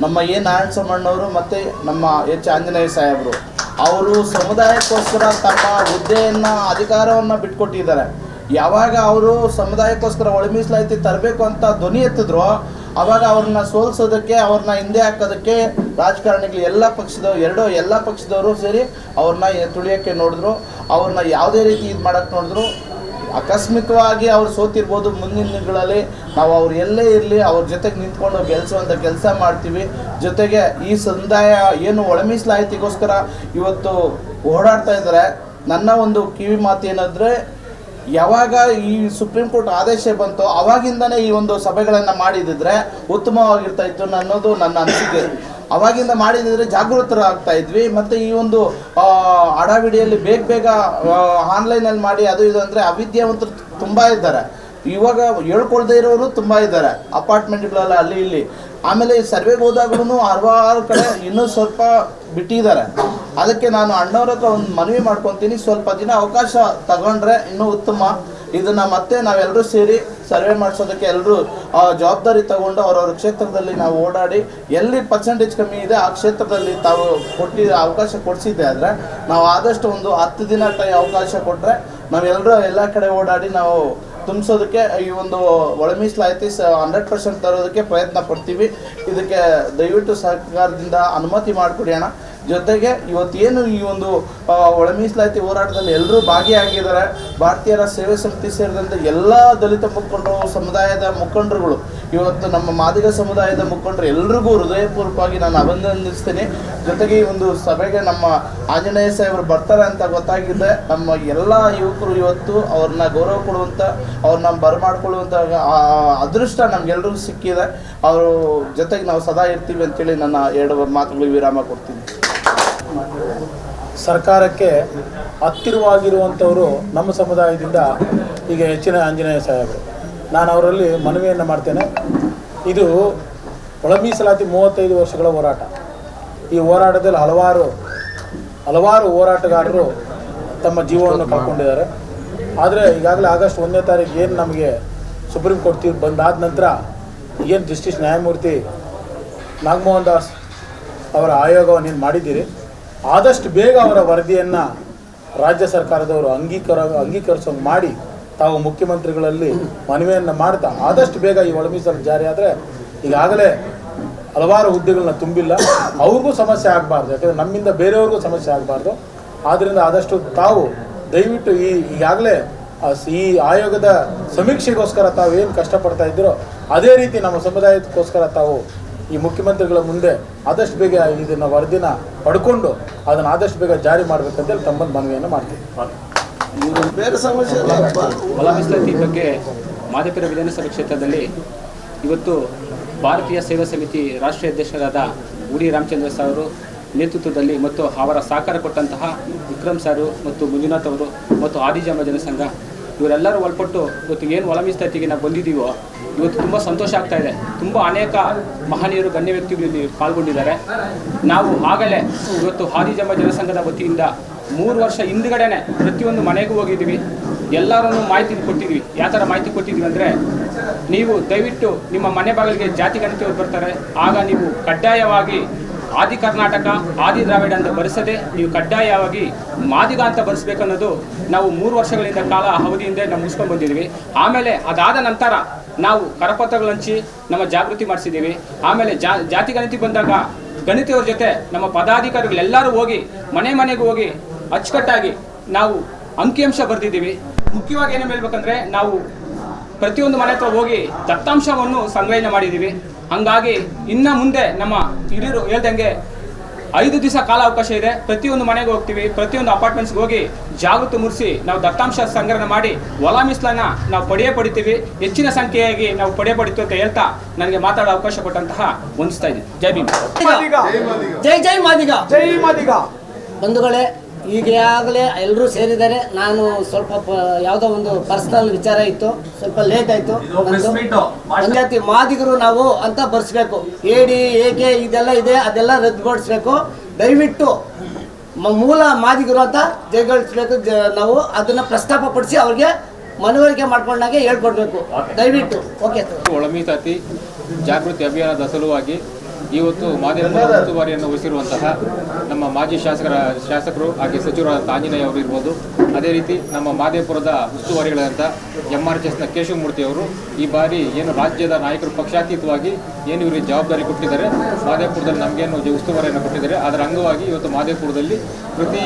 ನಮ್ಮ ಎ. ನಾರಾಯಣ ಸಮಣ್ಣವರು ಮತ್ತು ನಮ್ಮ ಎಚ್. ಆಂಜನೇಯ ಸಾಹೇಬರು. ಅವರು ಸಮುದಾಯಕ್ಕೋಸ್ಕರ ತಮ್ಮ ಹುದ್ದೆಯನ್ನು, ಅಧಿಕಾರವನ್ನು ಬಿಟ್ಕೊಟ್ಟಿದ್ದಾರೆ. ಯಾವಾಗ ಅವರು ಸಮುದಾಯಕ್ಕೋಸ್ಕರ ಒಳ ತರಬೇಕು ಅಂತ ಧ್ವನಿ ಎತ್ತಿದ್ರು ಅವಾಗ ಅವ್ರನ್ನ ಸೋಲ್ಸೋದಕ್ಕೆ, ಅವ್ರನ್ನ ಹಿಂದೆ ಹಾಕೋದಕ್ಕೆ ರಾಜಕಾರಣಿಗಳು ಎಲ್ಲ ಪಕ್ಷದವ್ರು, ಎರಡೋ ಎಲ್ಲ ಪಕ್ಷದವರು ಸೇರಿ ಅವ್ರನ್ನ ತುಳಿಯೋಕ್ಕೆ ನೋಡಿದ್ರು. ಅವ್ರನ್ನ ಯಾವುದೇ ರೀತಿ ಇದು ಮಾಡೋಕ್ಕೆ ನೋಡಿದ್ರು. ಆಕಸ್ಮಿಕವಾಗಿ ಅವ್ರು ಸೋತಿರ್ಬೋದು ಮುಂದಿನ ದಿನಗಳಲ್ಲಿ. ನಾವು ಅವ್ರು ಎಲ್ಲೇ ಇರಲಿ, ಅವ್ರ ಜೊತೆಗೆ ನಿಂತ್ಕೊಂಡು ಗೆಲ್ಲಿಸುವಂಥ ಕೆಲಸ ಮಾಡ್ತೀವಿ. ಜೊತೆಗೆ ಈ ಸಮುದಾಯ ಏನು ಒಳ ಮೀಸಲಾತಿಗೋಸ್ಕರ ಇವತ್ತು ಓಡಾಡ್ತಾ ಇದ್ದಾರೆ, ನನ್ನ ಒಂದು ಕಿವಿ ಮಾತು ಏನಂದರೆ ಯಾವಾಗ ಈ ಸುಪ್ರೀಂ ಕೋರ್ಟ್ ಆದೇಶ ಬಂತು ಅವಾಗಿಂದನೇ ಈ ಒಂದು ಸಭೆಗಳನ್ನು ಮಾಡಿದಿದ್ರೆ ಉತ್ತಮವಾಗಿರ್ತಾ ಇತ್ತು ಅನ್ನೋದು ನನ್ನ ಅನಿಸಿಕೆ. ಅವಾಗಿಂದ ಮಾಡಿದಿದ್ರೆ ಜಾಗೃತರಾಗ್ತಾ ಇದ್ವಿ. ಮತ್ತು ಈ ಒಂದು ಅಡಾವಿಡಿಯಲ್ಲಿ ಬೇಗ ಬೇಗ ಆನ್ಲೈನಲ್ಲಿ ಮಾಡಿ ಅದು ಇದು ಅಂದರೆ ಅವಿದ್ಯಾವಂತರು ತುಂಬ ಇದ್ದಾರೆ. ಇವಾಗ ಹೇಳ್ಕೊಳ್ದೇ ಇರೋರು ತುಂಬ ಇದ್ದಾರೆ. ಅಪಾರ್ಟ್ಮೆಂಟ್ಗಳೆಲ್ಲ ಅಲ್ಲಿ ಇಲ್ಲಿ. ಆಮೇಲೆ ಈ ಸರ್ವೆಗೆ ಹೋದಾಗ್ಲೂ ಹಲವಾರು ಕಡೆ ಇನ್ನೂ ಸ್ವಲ್ಪ ಬಿಟ್ಟಿದ್ದಾರೆ. ಅದಕ್ಕೆ ನಾನು ಅಣ್ಣವ್ರ ಹತ್ರ ಒಂದು ಮನವಿ ಮಾಡ್ಕೊತೀನಿ. ಸ್ವಲ್ಪ ದಿನ ಅವಕಾಶ ತಗೊಂಡ್ರೆ ಇನ್ನೂ ಉತ್ತಮ. ಇದನ್ನ ಮತ್ತೆ ನಾವೆಲ್ಲರೂ ಸೇರಿ ಸರ್ವೆ ಮಾಡಿಸೋದಕ್ಕೆ ಎಲ್ಲರೂ ಜವಾಬ್ದಾರಿ ತಗೊಂಡು ಅವ್ರವ್ರ ಕ್ಷೇತ್ರದಲ್ಲಿ ನಾವು ಓಡಾಡಿ ಎಲ್ಲಿ ಪರ್ಸೆಂಟೇಜ್ ಕಮ್ಮಿ ಇದೆ ಆ ಕ್ಷೇತ್ರದಲ್ಲಿ ತಾವು ಕೊಟ್ಟಿ, ಅವಕಾಶ ಕೊಡಿಸಿದ್ದೆ ಆದರೆ ನಾವು ಆದಷ್ಟು ಒಂದು ಹತ್ತು ದಿನ ಟೈ ಅವಕಾಶ ಕೊಟ್ಟರೆ ನಾವೆಲ್ಲರೂ ಎಲ್ಲ ಕಡೆ ಓಡಾಡಿ ನಾವು ತುಂಬಿಸೋದಕ್ಕೆ ಈ ಒಂದು ಒಳ ಸ ಹಂಡ್ರೆಡ್ ಪರ್ಸೆಂಟ್ ತರೋದಕ್ಕೆ ಪ್ರಯತ್ನ ಪಡ್ತೀವಿ. ಇದಕ್ಕೆ ದಯವಿಟ್ಟು ಸರ್ಕಾರದಿಂದ ಅನುಮತಿ ಮಾಡಿಕೊಡಿ ಅಣ್ಣ. ಜೊತೆಗೆ ಇವತ್ತೇನು ಈ ಒಂದು ಒಳ ಮೀಸಲಾತಿ ಹೋರಾಟದಲ್ಲಿ ಎಲ್ಲರೂ ಭಾಗಿಯಾಗಿದ್ದಾರೆ. ಭಾರತೀಯರ ಸೇವೆ ಸಮಿತಿ ಸೇರಿದಂತೆ ಎಲ್ಲ ದಲಿತ ಮುಖಂಡರು, ಸಮುದಾಯದ ಮುಖಂಡರುಗಳು. ಇವತ್ತು ನಮ್ಮ ಮಾದಿಗ ಸಮುದಾಯದ ಮುಖಂಡರು ಎಲ್ರಿಗೂ ಹೃದಯಪೂರ್ವಕವಾಗಿ ನಾನು ಅಭಿನಂದಿಸ್ತೀನಿ. ಜೊತೆಗೆ ಈ ಒಂದು ಸಭೆಗೆ ನಮ್ಮ ಆಂಜನೇಯ ಸಾಹೇಬರು ಬರ್ತಾರೆ ಅಂತ ಗೊತ್ತಾಗಿದೆ. ನಮ್ಮ ಎಲ್ಲ ಯುವಕರು ಇವತ್ತು ಅವ್ರನ್ನ ಗೌರವ ಕೊಡುವಂಥ ಅವ್ರನ್ನ ಬರಮಾಡ್ಕೊಳ್ಳುವಂಥ ಅದೃಷ್ಟ ನಮ್ಗೆಲ್ರಿಗೂ ಸಿಕ್ಕಿದೆ. ಅವರು ಜೊತೆಗೆ ನಾವು ಸದಾ ಇರ್ತೀವಿ ಅಂತೇಳಿ ನನ್ನ ಎರಡು ಮಾತುಗಳು ವಿರಾಮ ಕೊಡ್ತೀನಿ. ಸರ್ಕಾರಕ್ಕೆ ಹತ್ತಿರವಾಗಿರುವಂಥವರು ನಮ್ಮ ಸಮುದಾಯದಿಂದ ಈಗ ಹೆಚ್ಚಿನ ಆಂಜನೇಯ ಸಾಹೇಬರು. ನಾನು ಅವರಲ್ಲಿ ಮನವಿಯನ್ನು ಮಾಡ್ತೇನೆ. ಇದು ಒಳ ಮೀಸಲಾತಿ ಮೂವತ್ತೈದು ವರ್ಷಗಳ ಹೋರಾಟ. ಈ ಹೋರಾಟದಲ್ಲಿ ಹಲವಾರು ಹಲವಾರು ಹೋರಾಟಗಾರರು ತಮ್ಮ ಜೀವವನ್ನು ಕಳ್ಕೊಂಡಿದ್ದಾರೆ. ಆದರೆ ಈಗಾಗಲೇ ಆಗಸ್ಟ್ ಒಂದನೇ ತಾರೀಕು ಏನು ನಮಗೆ ಸುಪ್ರೀಂ ಕೋರ್ಟ್ ತೀರ್ಪು ಬಂದಾದ ನಂತರ ಏನು ಜಸ್ಟಿಸ್ ನ್ಯಾಯಮೂರ್ತಿ ನಾಗಮೋಹನ್ ದಾಸ್ ಅವರ ಆಯೋಗವನ್ನು ಏನು ಮಾಡಿದ್ದೀರಿ? ಆದಷ್ಟು ಬೇಗ ಅವರ ವರದಿಯನ್ನು ರಾಜ್ಯ ಸರ್ಕಾರದವರು ಅಂಗೀಕಾರ, ಅಂಗೀಕರಿಸೋಂಗೆ ಮಾಡಿ ತಾವು ಮುಖ್ಯಮಂತ್ರಿಗಳಲ್ಲಿ ಮನವಿಯನ್ನು ಮಾಡ್ತಾ, ಆದಷ್ಟು ಬೇಗ ಈ ಒಳಮೀಸಲು ಜಾರಿ ಆದರೆ ಈಗಾಗಲೇ ಹಲವಾರು ಹುದ್ದೆಗಳನ್ನ ತುಂಬಿಲ್ಲ. ಅವ್ರಿಗೂ ಸಮಸ್ಯೆ ಆಗಬಾರ್ದು. ಯಾಕಂದರೆ ನಮ್ಮಿಂದ ಬೇರೆಯವ್ರಿಗೂ ಸಮಸ್ಯೆ ಆಗಬಾರ್ದು. ಆದ್ದರಿಂದ ಆದಷ್ಟು ತಾವು ದಯವಿಟ್ಟು ಈ, ಈಗಾಗಲೇ ಈ ಆಯೋಗದ ಸಮೀಕ್ಷೆಗೋಸ್ಕರ ತಾವು ಏನು ಕಷ್ಟಪಡ್ತಾ ಇದ್ದೀರೋ ಅದೇ ರೀತಿ ನಮ್ಮ ಸಮುದಾಯಕ್ಕೋಸ್ಕರ ತಾವು ಈ ಮುಖ್ಯಮಂತ್ರಿಗಳ ಮುಂದೆ ಆದಷ್ಟು ಬೇಗ ಇದನ್ನು ವರದಿನ ಪಡ್ಕೊಂಡು ಅದನ್ನು ಆದಷ್ಟು ಬೇಗ ಜಾರಿ ಮಾಡಬೇಕಂತೇಳಿ ತಮ್ಮ ಮನವಿಯನ್ನು ಮಾಡ್ತೀವಿ ಬೇರೆ ಸಮಸ್ಯೆ ಇಲ್ಲಪ್ಪ ಹೊಲ ಮೀಸಲಾತಿ ಬಗ್ಗೆ ಮಾದಪುರ ವಿಧಾನಸಭಾ ಕ್ಷೇತ್ರದಲ್ಲಿ ಇವತ್ತು ಭಾರತೀಯ ಸೇವಾ ಸಮಿತಿ ರಾಷ್ಟ್ರೀಯ ಅಧ್ಯಕ್ಷರಾದ ಉಡಿ ರಾಮಚಂದ್ರ ಸರ್ ಅವರು ನೇತೃತ್ವದಲ್ಲಿ ಮತ್ತು ಅವರ ಸಹಕಾರ ಕೊಟ್ಟಂತಹ ವಿಕ್ರಮ್ ಸಾರು ಮತ್ತು ಮಂಜುನಾಥ್ ಅವರು ಮತ್ತು ಆದಿಜಾಮ ಜನಸಂಘ ಇವರೆಲ್ಲರೂ ಒಳಪಟ್ಟು ಇವತ್ತು ಏನು ಒಳ ಮೀಸಲಾತಿಗೆ ನಾವು ಬಂದಿದ್ದೀವೋ, ಇವತ್ತು ತುಂಬ ಸಂತೋಷ ಆಗ್ತಾ ಇದೆ. ತುಂಬ ಅನೇಕ ಮಹನೀಯರು, ಗಣ್ಯ ವ್ಯಕ್ತಿಗಳು ಇಲ್ಲಿ ಪಾಲ್ಗೊಂಡಿದ್ದಾರೆ. ನಾವು ಆಗಲೇ ಇವತ್ತು ಹಾದಿಜಮ್ಮ ಜನಸಂಘದ ವತಿಯಿಂದ ಮೂರು ವರ್ಷ ಹಿಂದ್ಗಡೆನೆ ಪ್ರತಿಯೊಂದು ಮನೆಗೂ ಹೋಗಿದ್ದೀವಿ. ಎಲ್ಲರನ್ನು ಮಾಹಿತಿ ಕೊಟ್ಟಿದ್ವಿ ಯಾವ ಥರ ಮಾಹಿತಿ ಕೊಟ್ಟಿದ್ವಿ ಅಂದರೆ, ನೀವು ದಯವಿಟ್ಟು ನಿಮ್ಮ ಮನೆ ಬಾಗಿಲಿಗೆ ಜಾತಿ ಗಣತಿಯವರು ಬರ್ತಾರೆ. ಆಗ ನೀವು ಕಡ್ಡಾಯವಾಗಿ ಆದಿ ಕರ್ನಾಟಕ, ಆದಿ ದ್ರಾವಿಡ ಅಂತ ಬರೆಸದೆ ನೀವು ಕಡ್ಡಾಯವಾಗಿ ಮಾದಿಗ ಅಂತ ಬರೆಸ್ಬೇಕನ್ನೋದು ನಾವು ಮೂರು ವರ್ಷಗಳಿಂದ ಕಾಲ ಅವಧಿಯಿಂದ ನಾವು ಮುಗಿಸ್ಕೊಂಡು ಬಂದಿದ್ದೀವಿ. ಆಮೇಲೆ ಅದಾದ ನಂತರ ನಾವು ಕರಪತ್ರಗಳು ಹಂಚಿ ನಮ್ಮ ಜಾಗೃತಿ ಮಾಡಿಸಿದ್ದೀವಿ. ಆಮೇಲೆ ಜಾತಿ ಗಣತಿ ಬಂದಾಗ ಗಣಿತಿಯವ್ರ ಜೊತೆ ನಮ್ಮ ಪದಾಧಿಕಾರಿಗಳೆಲ್ಲರೂ ಹೋಗಿ, ಮನೆ ಮನೆಗೆ ಹೋಗಿ ಅಚ್ಚುಕಟ್ಟಾಗಿ ನಾವು ಅಂಕಿಅಂಶ ಬರೆದಿದ್ದೀವಿ. ಮುಖ್ಯವಾಗಿ ಏನೇನು ಹೇಳ್ಬೇಕಂದ್ರೆ ನಾವು ಪ್ರತಿಯೊಂದು ಮನೆ ಹತ್ರ ಹೋಗಿ ದತ್ತಾಂಶವನ್ನು ಸಂಗ್ರಹಣೆ ಮಾಡಿದ್ದೀವಿ. ಹಂಗಾಗಿ ಇನ್ನು ಮುಂದೆ ನಮ್ಮ ಹಿರಿಯರು ಹೇಳ್ದಂಗೆ ಐದು ದಿವಸ ಕಾಲ ಅವಕಾಶ ಇದೆ. ಪ್ರತಿಯೊಂದು ಮನೆಗೆ ಹೋಗ್ತೀವಿ ಪ್ರತಿಯೊಂದು ಅಪಾರ್ಟ್ಮೆಂಟ್ಸ್ಗೆ ಹೋಗಿ ಜಾಗೃತಿ ಮೂಡಿಸಿ ನಾವು ದತ್ತಾಂಶ ಸಂಗ್ರಹಣೆ ಮಾಡಿ ಒಲಾ ಮೀಸಲನ್ನ ನಾವು ಪಡೆಯೇ ಪಡಿತೀವಿ. ಹೆಚ್ಚಿನ ಸಂಖ್ಯೆಯಾಗಿ ನಾವು ಪಡೆಯ ಪಡಿತು ಅಂತ ಹೇಳ್ತಾ ನನಗೆ ಮಾತಾಡೋ ಅವಕಾಶ ಕೊಟ್ಟಂತಹ ಹೊಂದಿಸ್ತಾ ಇದ್ದೀನಿ. ಜೈ ಭೀಮ್. ಜೈ ಜೈ ಮಾದಿಗ. ಜೈ ಮಾದಿಗ. ಬಂಧುಗಳೇ ಈಗಾಗಲೇ ಎಲ್ಲರೂ ಸೇರಿದ್ದಾರೆ. ನಾನು ಸ್ವಲ್ಪ ಪ- ಯಾವುದೋ ಒಂದು ಪರ್ಸನಲ್ ವಿಚಾರ ಇತ್ತು. ಸ್ವಲ್ಪ ಲೇಟ್ ಆಯಿತು. ಪಂಚಾಯತಿ ಮಾದಿಗರು ನಾವು ಅಂತ ಬರ್ಸ್ಬೇಕು. ಏಡಿ ಏಕೆ ಇದೆಲ್ಲ ಇದೆ. ಅದೆಲ್ಲ ರದ್ದುಗೊಳಿಸ್ಬೇಕು. ದಯವಿಟ್ಟು ಮೂಲ ಮಾದಿಗರು ಅಂತ ಜಯಗಳಿಸ್ಬೇಕು. ಜ- ನಾವು ಅದನ್ನು ಪ್ರಸ್ತಾಪ ಪಡಿಸಿ ಅವ್ರಿಗೆ ಮನವರಿಕೆ ಮಾಡ್ಕೊಂಡಾಗೆ ಹೇಳ್ಕೊಡ್ಬೇಕು. ದಯವಿಟ್ಟು. ಓಕೆ ಒಳಮೀಸಾತಿ ಒಳ ಜಾಗೃತಿ ಅಭಿಯಾನದ ಸಲುವಾಗಿ ಇವತ್ತು ಮಾಧ್ಯಮದ ಉಸ್ತುವಾರಿಯನ್ನು ವಹಿಸಿರುವಂತಹ ನಮ್ಮ ಮಾಜಿ ಶಾಸಕರ, ಶಾಸಕರು ಹಾಗೆ ಸಚಿವರಾದ ಆಂಜನೇಯ ಅವರು ಇರ್ಬೋದು. ಅದೇ ರೀತಿ ನಮ್ಮ ಮಾದೇಪುರದ ಉಸ್ತುವಾರಿಗಳಾದಂಥ ಎಂ ಆರ್ ಎಸ್ನ ಕೇಶವಮೂರ್ತಿ ಅವರು ಈ ಬಾರಿ ಏನು ರಾಜ್ಯದ ನಾಯಕರು ಪಕ್ಷಾತೀತವಾಗಿ ಏನು ಇವರಿಗೆ ಜವಾಬ್ದಾರಿ ಕೊಟ್ಟಿದ್ದಾರೆ, ಮಾದೇಪುರದಲ್ಲಿ ನಮಗೇನು ಉಸ್ತುವಾರಿಯನ್ನು ಕೊಟ್ಟಿದ್ದಾರೆ, ಅದರ ಅಂಗವಾಗಿ ಇವತ್ತು ಮಾದೇಪುರದಲ್ಲಿ ಪ್ರತಿ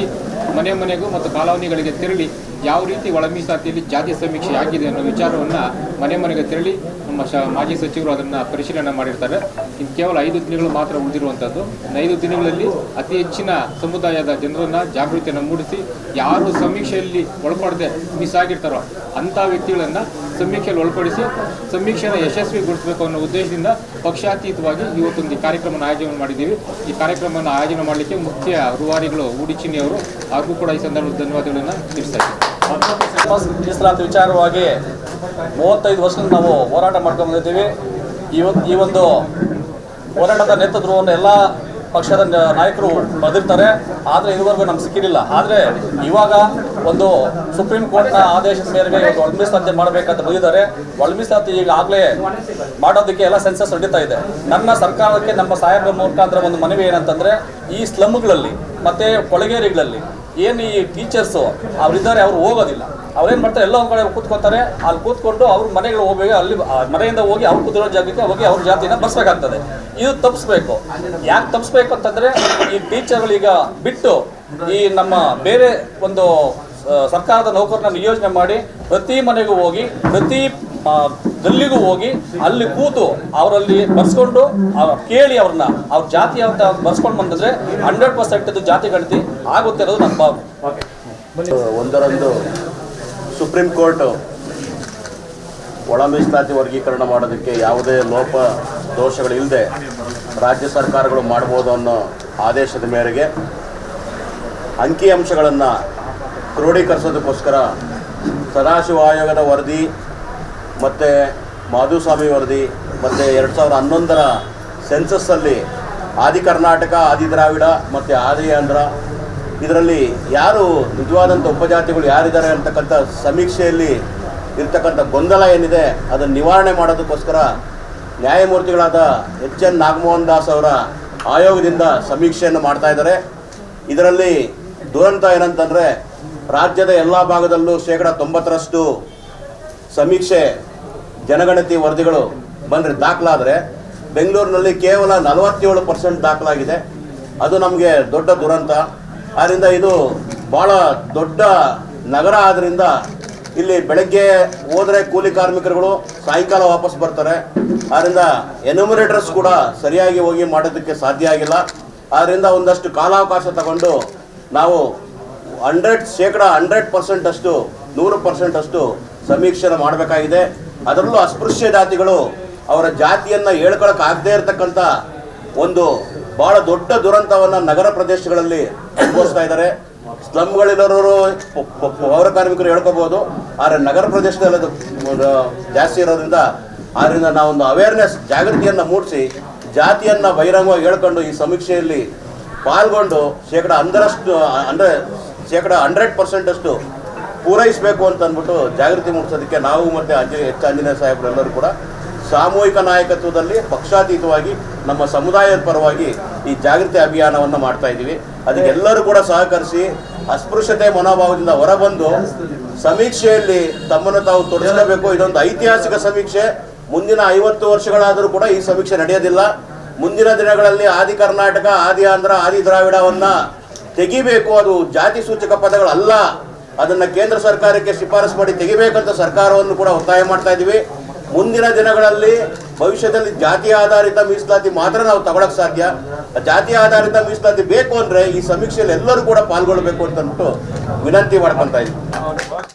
ಮನೆ ಮನೆಗೂ ಮತ್ತು ಕಾಲೋನಿಗಳಿಗೆ ತೆರಳಿ ಯಾವ ರೀತಿ ಒಳ ಮೀಸಲಾತಿಯಲ್ಲಿ ಜಾತಿ ಸಮೀಕ್ಷೆ ಆಗಿದೆ ಅನ್ನೋ ವಿಚಾರವನ್ನು ಮನೆ ಮನೆಗೆ ತೆರಳಿ ನಮ್ಮ ಮಾಜಿ ಸಚಿವರು ಅದನ್ನು ಪರಿಶೀಲನೆ ಮಾಡಿರ್ತಾರೆ. ಇನ್ನು ಕೇವಲ ಐದು ದಿನಗಳು ಮಾತ್ರ ಉಳಿದಿರುವಂಥದ್ದು ಐದು ದಿನಗಳಲ್ಲಿ ಅತಿ ಹೆಚ್ಚಿನ ಸಮುದಾಯದ ಜನರನ್ನು ಜಾಗೃತಿಯನ್ನು ಮೂಡಿಸಿ ಯಾರು ಸಮೀಕ್ಷೆಯಲ್ಲಿ ಒಳಪಡದೆ ಮಿಸ್ ಆಗಿರ್ತಾರೋ ಅಂಥ ವ್ಯಕ್ತಿಗಳನ್ನು ಸಮೀಕ್ಷೆಯಲ್ಲಿ ಒಳಪಡಿಸಿ ಸಮೀಕ್ಷೆನ ಯಶಸ್ವಿಗೊಳಿಸಬೇಕು ಅನ್ನೋ ಉದ್ದೇಶದಿಂದ ಪಕ್ಷಾತೀತವಾಗಿ ಇವತ್ತೊಂದು ಈ ಕಾರ್ಯಕ್ರಮನ ಆಯೋಜನೆ ಮಾಡಿದ್ದೀವಿ. ಈ ಕಾರ್ಯಕ್ರಮವನ್ನು ಆಯೋಜನೆ ಮಾಡಲಿಕ್ಕೆ ಮುಖ್ಯ ರೂವಾರಿಗಳು ಉಡಿಚಿನಿ ಹಾಗೂ ಕೂಡ ಈ ಸಂದರ್ಭದಲ್ಲಿ ಧನ್ಯವಾದಗಳನ್ನು ತಿಳಿಸ್ತಾ ಇದ್ದೀನಿ. ಮೀಸಲಾತಿ ವಿಚಾರವಾಗಿ ಮೂವತ್ತೈದು ವರ್ಷದಿಂದ ನಾವು ಹೋರಾಟ ಮಾಡ್ಕೊಂಡು ಬಂದಿದ್ದೀವಿ. ಇವತ್ತು ಈ ಒಂದು ಹೋರಾಟದ ನೇತೃತ್ವವನ್ನು ಎಲ್ಲ ಪಕ್ಷದ ನಾಯಕರು ಬದಿರ್ತಾರೆ. ಆದರೆ ಇದುವರೆಗೂ ನಮ್ಗೆ ಸಿಕ್ಕಿರಲಿಲ್ಲ. ಆದರೆ ಇವಾಗ ಒಂದು ಸುಪ್ರೀಂ ಕೋರ್ಟ್ನ ಆದೇಶದ ಮೇರೆಗೆ ಇವತ್ತು ಒಳಮೀಸಲಾತಿ ಮಾಡಬೇಕಂತ ಬಂದಿದ್ದಾರೆ. ಒಳಮೀಸಲಾತಿ ಈಗಾಗಲೇ ಮಾಡೋದಕ್ಕೆ ಎಲ್ಲ ಸೆನ್ಸಸ್ ನಡೀತಾ ಇದೆ. ನನ್ನ ಸರ್ಕಾರಕ್ಕೆ ನಮ್ಮ ಸಾಹೇಬರ ಮುಖಾಂತರ ಒಂದು ಮನವಿ ಏನಂತಂದರೆ ಈ ಸ್ಲಮ್ಗಳಲ್ಲಿ ಮತ್ತು ಕೊಳಗೇರಿಗಳಲ್ಲಿ ಏನು ಈ ಟೀಚರ್ಸು ಅವರಿದ್ದಾರೆ ಅವ್ರು ಹೋಗೋದಿಲ್ಲ. ಅವ್ರೇನು ಮಾಡ್ತಾರೆ, ಎಲ್ಲ ಒಂದು ಕಡೆ ಕೂತ್ಕೊತಾರೆ. ಅಲ್ಲಿ ಕೂತ್ಕೊಂಡು ಅವ್ರ ಮನೆಗಳು ಹೋಗ್ಬೇಕು, ಅಲ್ಲಿ ಮನೆಯಿಂದ ಹೋಗಿ ಅವ್ರು ಕೂತಿರೋ ಜಾಗಕ್ಕೆ ಹೋಗಿ ಅವ್ರ ಜಾತಿನ ಬರ್ಸ್ಬೇಕಾಗ್ತದೆ. ಇದು ತಪ್ಪಿಸ್ಬೇಕು ಯಾಕೆ ತಪ್ಪಿಸ್ಬೇಕು ಅಂತಂದರೆ, ಈ ಟೀಚರ್ಗಳೀಗ ಬಿಟ್ಟು ಈ ನಮ್ಮ ಬೇರೆ ಒಂದು ಸರ್ಕಾರದ ನೌಕರನ್ನ ನಿಯೋಜನೆ ಮಾಡಿ ಪ್ರತಿ ಮನೆಗೂ ಹೋಗಿ ಪ್ರತಿ ಗಲ್ಲಿಗೂ ಹೋಗಿ ಅಲ್ಲಿ ಕೂತು ಅವರಲ್ಲಿ ಬರ್ಸ್ಕೊಂಡು ಕೇಳಿ ಅವ್ರನ್ನ. ಅವ್ರ ಜಾತಿ ಅಂತ ಬರ್ಸ್ಕೊಂಡು ಬಂದಿದ್ರೆ ಹಂಡ್ರೆಡ್ ಪರ್ಸೆಂಟ್ ಅದು ಜಾತಿ ಗಣತಿ ಆಗುತ್ತೆ ಅನ್ನೋದು ನನ್ನ ಭಾವನೆ. ಒಂದರಂದು ಸುಪ್ರೀಂ ಕೋರ್ಟ್ ಒಳ ಮೀಸಲಾತಿ ವರ್ಗೀಕರಣ ಮಾಡೋದಕ್ಕೆ ಯಾವುದೇ ಲೋಪ ದೋಷಗಳಿಲ್ಲದೆ ರಾಜ್ಯ ಸರ್ಕಾರಗಳು ಮಾಡ್ಬೋದು ಅನ್ನೋ ಆದೇಶದ ಮೇರೆಗೆ ಅಂಕಿಅಂಶಗಳನ್ನು ಕ್ರೋಢೀಕರಿಸೋದಕ್ಕೋಸ್ಕರ ಸದಾಶಿವ ಆಯೋಗದ ವರದಿ ಮತ್ತು ಮಾಧುಸ್ವಾಮಿ ವರದಿ, ಮತ್ತು ಎರಡು ಸಾವಿರದ ಹನ್ನೊಂದರ ಸೆನ್ಸಸ್ಸಲ್ಲಿ ಆದಿ ಕರ್ನಾಟಕ, ಆದಿ ದ್ರಾವಿಡ, ಮತ್ತು ಆದಿ ಆಂಧ್ರ. ಇದರಲ್ಲಿ ಯಾರು ನಿಜವಾದಂಥ ಉಪಜಾತಿಗಳು ಯಾರಿದ್ದಾರೆ ಅಂತಕ್ಕಂಥ ಸಮೀಕ್ಷೆಯಲ್ಲಿ ಇರ್ತಕ್ಕಂಥ ಗೊಂದಲ ಏನಿದೆ, ಅದನ್ನು ನಿವಾರಣೆ ಮಾಡೋದಕ್ಕೋಸ್ಕರ ನ್ಯಾಯಮೂರ್ತಿಗಳಾದ ಎಚ್ ಎನ್ ನಾಗಮೋಹನ್ ದಾಸ್ ಅವರ ಆಯೋಗದಿಂದ ಸಮೀಕ್ಷೆಯನ್ನು ಮಾಡ್ತಾ ಇದ್ದಾರೆ. ಇದರಲ್ಲಿ ದುರಂತ ಏನಂತಂದರೆ, ರಾಜ್ಯದ ಎಲ್ಲ ಭಾಗದಲ್ಲೂ ಶೇಕಡ ತೊಂಬತ್ತರಷ್ಟು ಸಮೀಕ್ಷೆ ಜನಗಣತಿ ವರದಿಗಳು ಬಂದರೆ ದಾಖಲಾದರೆ ಬೆಂಗಳೂರಿನಲ್ಲಿ ಕೇವಲ ನಲವತ್ತೇಳು ಪರ್ಸೆಂಟ್ ದಾಖಲಾಗಿದೆ. ಅದು ನಮಗೆ ದೊಡ್ಡ ದುರಂತ. ಆದ್ದರಿಂದ ಇದು ಭಾಳ ದೊಡ್ಡ ನಗರ ಆದ್ದರಿಂದ ಇಲ್ಲಿ ಬೆಳಗ್ಗೆ ಹೋದರೆ ಕೂಲಿ ಕಾರ್ಮಿಕರುಗಳು ಸಾಯಂಕಾಲ ವಾಪಸ್ ಬರ್ತಾರೆ. ಆದ್ದರಿಂದ ಎನ್ಯುಮರೇಟರ್ಸ್ ಕೂಡ ಸರಿಯಾಗಿ ಹೋಗಿ ಮಾಡೋದಕ್ಕೆ ಸಾಧ್ಯ ಆಗಿಲ್ಲ. ಆದ್ದರಿಂದ ಒಂದಷ್ಟು ಕಾಲಾವಕಾಶ ತಗೊಂಡು ನಾವು ಹಂಡ್ರೆಡ್ ಶೇಕಡ ಹಂಡ್ರೆಡ್ ಪರ್ಸೆಂಟಷ್ಟು ನೂರು ಪರ್ಸೆಂಟ್ ಅಷ್ಟು ಸಮೀಕ್ಷೆನ ಮಾಡಬೇಕಾಗಿದೆ. ಅದರಲ್ಲೂ ಅಸ್ಪೃಶ್ಯ ಜಾತಿಗಳು ಅವರ ಜಾತಿಯನ್ನು ಹೇಳ್ಕೊಳಕ್ ಆಗದೇ ಇರತಕ್ಕಂಥ ಒಂದು ಬಹಳ ದೊಡ್ಡ ದುರಂತವನ್ನು ನಗರ ಪ್ರದೇಶಗಳಲ್ಲಿ ಅನುಭವಿಸ್ತಾ ಇದ್ದಾರೆ. ಸ್ಲಮ್ಗಳಿರೋರು ಪೌರ ಕಾರ್ಮಿಕರು ಹೇಳ್ಕೋಬಹುದು ಆದರೆ ನಗರ ಪ್ರದೇಶದಲ್ಲಿ ಅದು ಜಾಸ್ತಿ ಇರೋದ್ರಿಂದ ಆದ್ದರಿಂದ ನಾವೊಂದು ಅವೇರ್ನೆಸ್ ಜಾಗೃತಿಯನ್ನು ಮೂಡಿಸಿ, ಜಾತಿಯನ್ನು ಬಹಿರಂಗವಾಗಿ ಹೇಳ್ಕೊಂಡು ಈ ಸಮೀಕ್ಷೆಯಲ್ಲಿ ಪಾಲ್ಗೊಂಡು ಶೇಕಡ ಅಂದರಷ್ಟು ಅಂದರೆ ಶೇಕಡ ಹಂಡ್ರೆಡ್ ಪರ್ಸೆಂಟ್ ಅಷ್ಟು ಪೂರೈಸಬೇಕು ಅಂತ ಅಂದ್ಬಿಟ್ಟು ಜಾಗೃತಿ ಮೂಡಿಸೋದಕ್ಕೆ ನಾವು ಮತ್ತೆ ಅಂಜನೇಯ ಎಚ್ ಆಂಜನೇಯ ಸಾಹೇಬರೆಲ್ಲರೂ ಕೂಡ ಸಾಮೂಹಿಕ ನಾಯಕತ್ವದಲ್ಲಿ ಪಕ್ಷಾತೀತವಾಗಿ ನಮ್ಮ ಸಮುದಾಯದ ಪರವಾಗಿ ಈ ಜಾಗೃತಿ ಅಭಿಯಾನವನ್ನು ಮಾಡ್ತಾ ಇದ್ದೀವಿ. ಅದಕ್ಕೆಲ್ಲರೂ ಕೂಡ ಸಹಕರಿಸಿ ಅಸ್ಪೃಶ್ಯತೆ ಮನೋಭಾವದಿಂದ ಹೊರಬಂದು ಸಮೀಕ್ಷೆಯಲ್ಲಿ ತಮ್ಮನ್ನು ತಾವು ತೊಡಗಿಸಬೇಕು ಇದೊಂದು ಐತಿಹಾಸಿಕ ಸಮೀಕ್ಷೆ. ಮುಂದಿನ ಐವತ್ತು ವರ್ಷಗಳಾದರೂ ಕೂಡ ಈ ಸಮೀಕ್ಷೆ ನಡೆಯೋದಿಲ್ಲ. ಮುಂದಿನ ದಿನಗಳಲ್ಲಿ ಆದಿ ಕರ್ನಾಟಕ, ಆದಿ ಆಂಧ್ರ, ಆದಿ ದ್ರಾವಿಡವನ್ನ ತೆಗಿಬೇಕು. ಅದು ಜಾತಿ ಸೂಚಕ ಪದಗಳಲ್ಲ. ಅದನ್ನ ಕೇಂದ್ರ ಸರ್ಕಾರಕ್ಕೆ ಶಿಫಾರಸು ಮಾಡಿ ತೆಗಿಬೇಕಂತ ಸರ್ಕಾರವನ್ನು ಕೂಡ ಒತ್ತಾಯ ಮಾಡ್ತಾ ಇದ್ದೀವಿ. ಮುಂದಿನ ದಿನಗಳಲ್ಲಿ ಭವಿಷ್ಯದಲ್ಲಿ ಜಾತಿ ಆಧಾರಿತ ಮೀಸಲಾತಿ ಮಾತ್ರ ನಾವು ತಗೊಳಕ್ ಸಾಧ್ಯ. ಜಾತಿ ಆಧಾರಿತ ಮೀಸಲಾತಿ ಬೇಕು ಅಂದ್ರೆ ಈ ಸಮೀಕ್ಷೆಯಲ್ಲಿ ಎಲ್ಲರೂ ಕೂಡ ಪಾಲ್ಗೊಳ್ಬೇಕು ಅಂತ ಅಂದ್ಬಿಟ್ಟು ವಿನಂತಿ ಮಾಡ್ಕೊಂತ ಇದ್ದೀವಿ.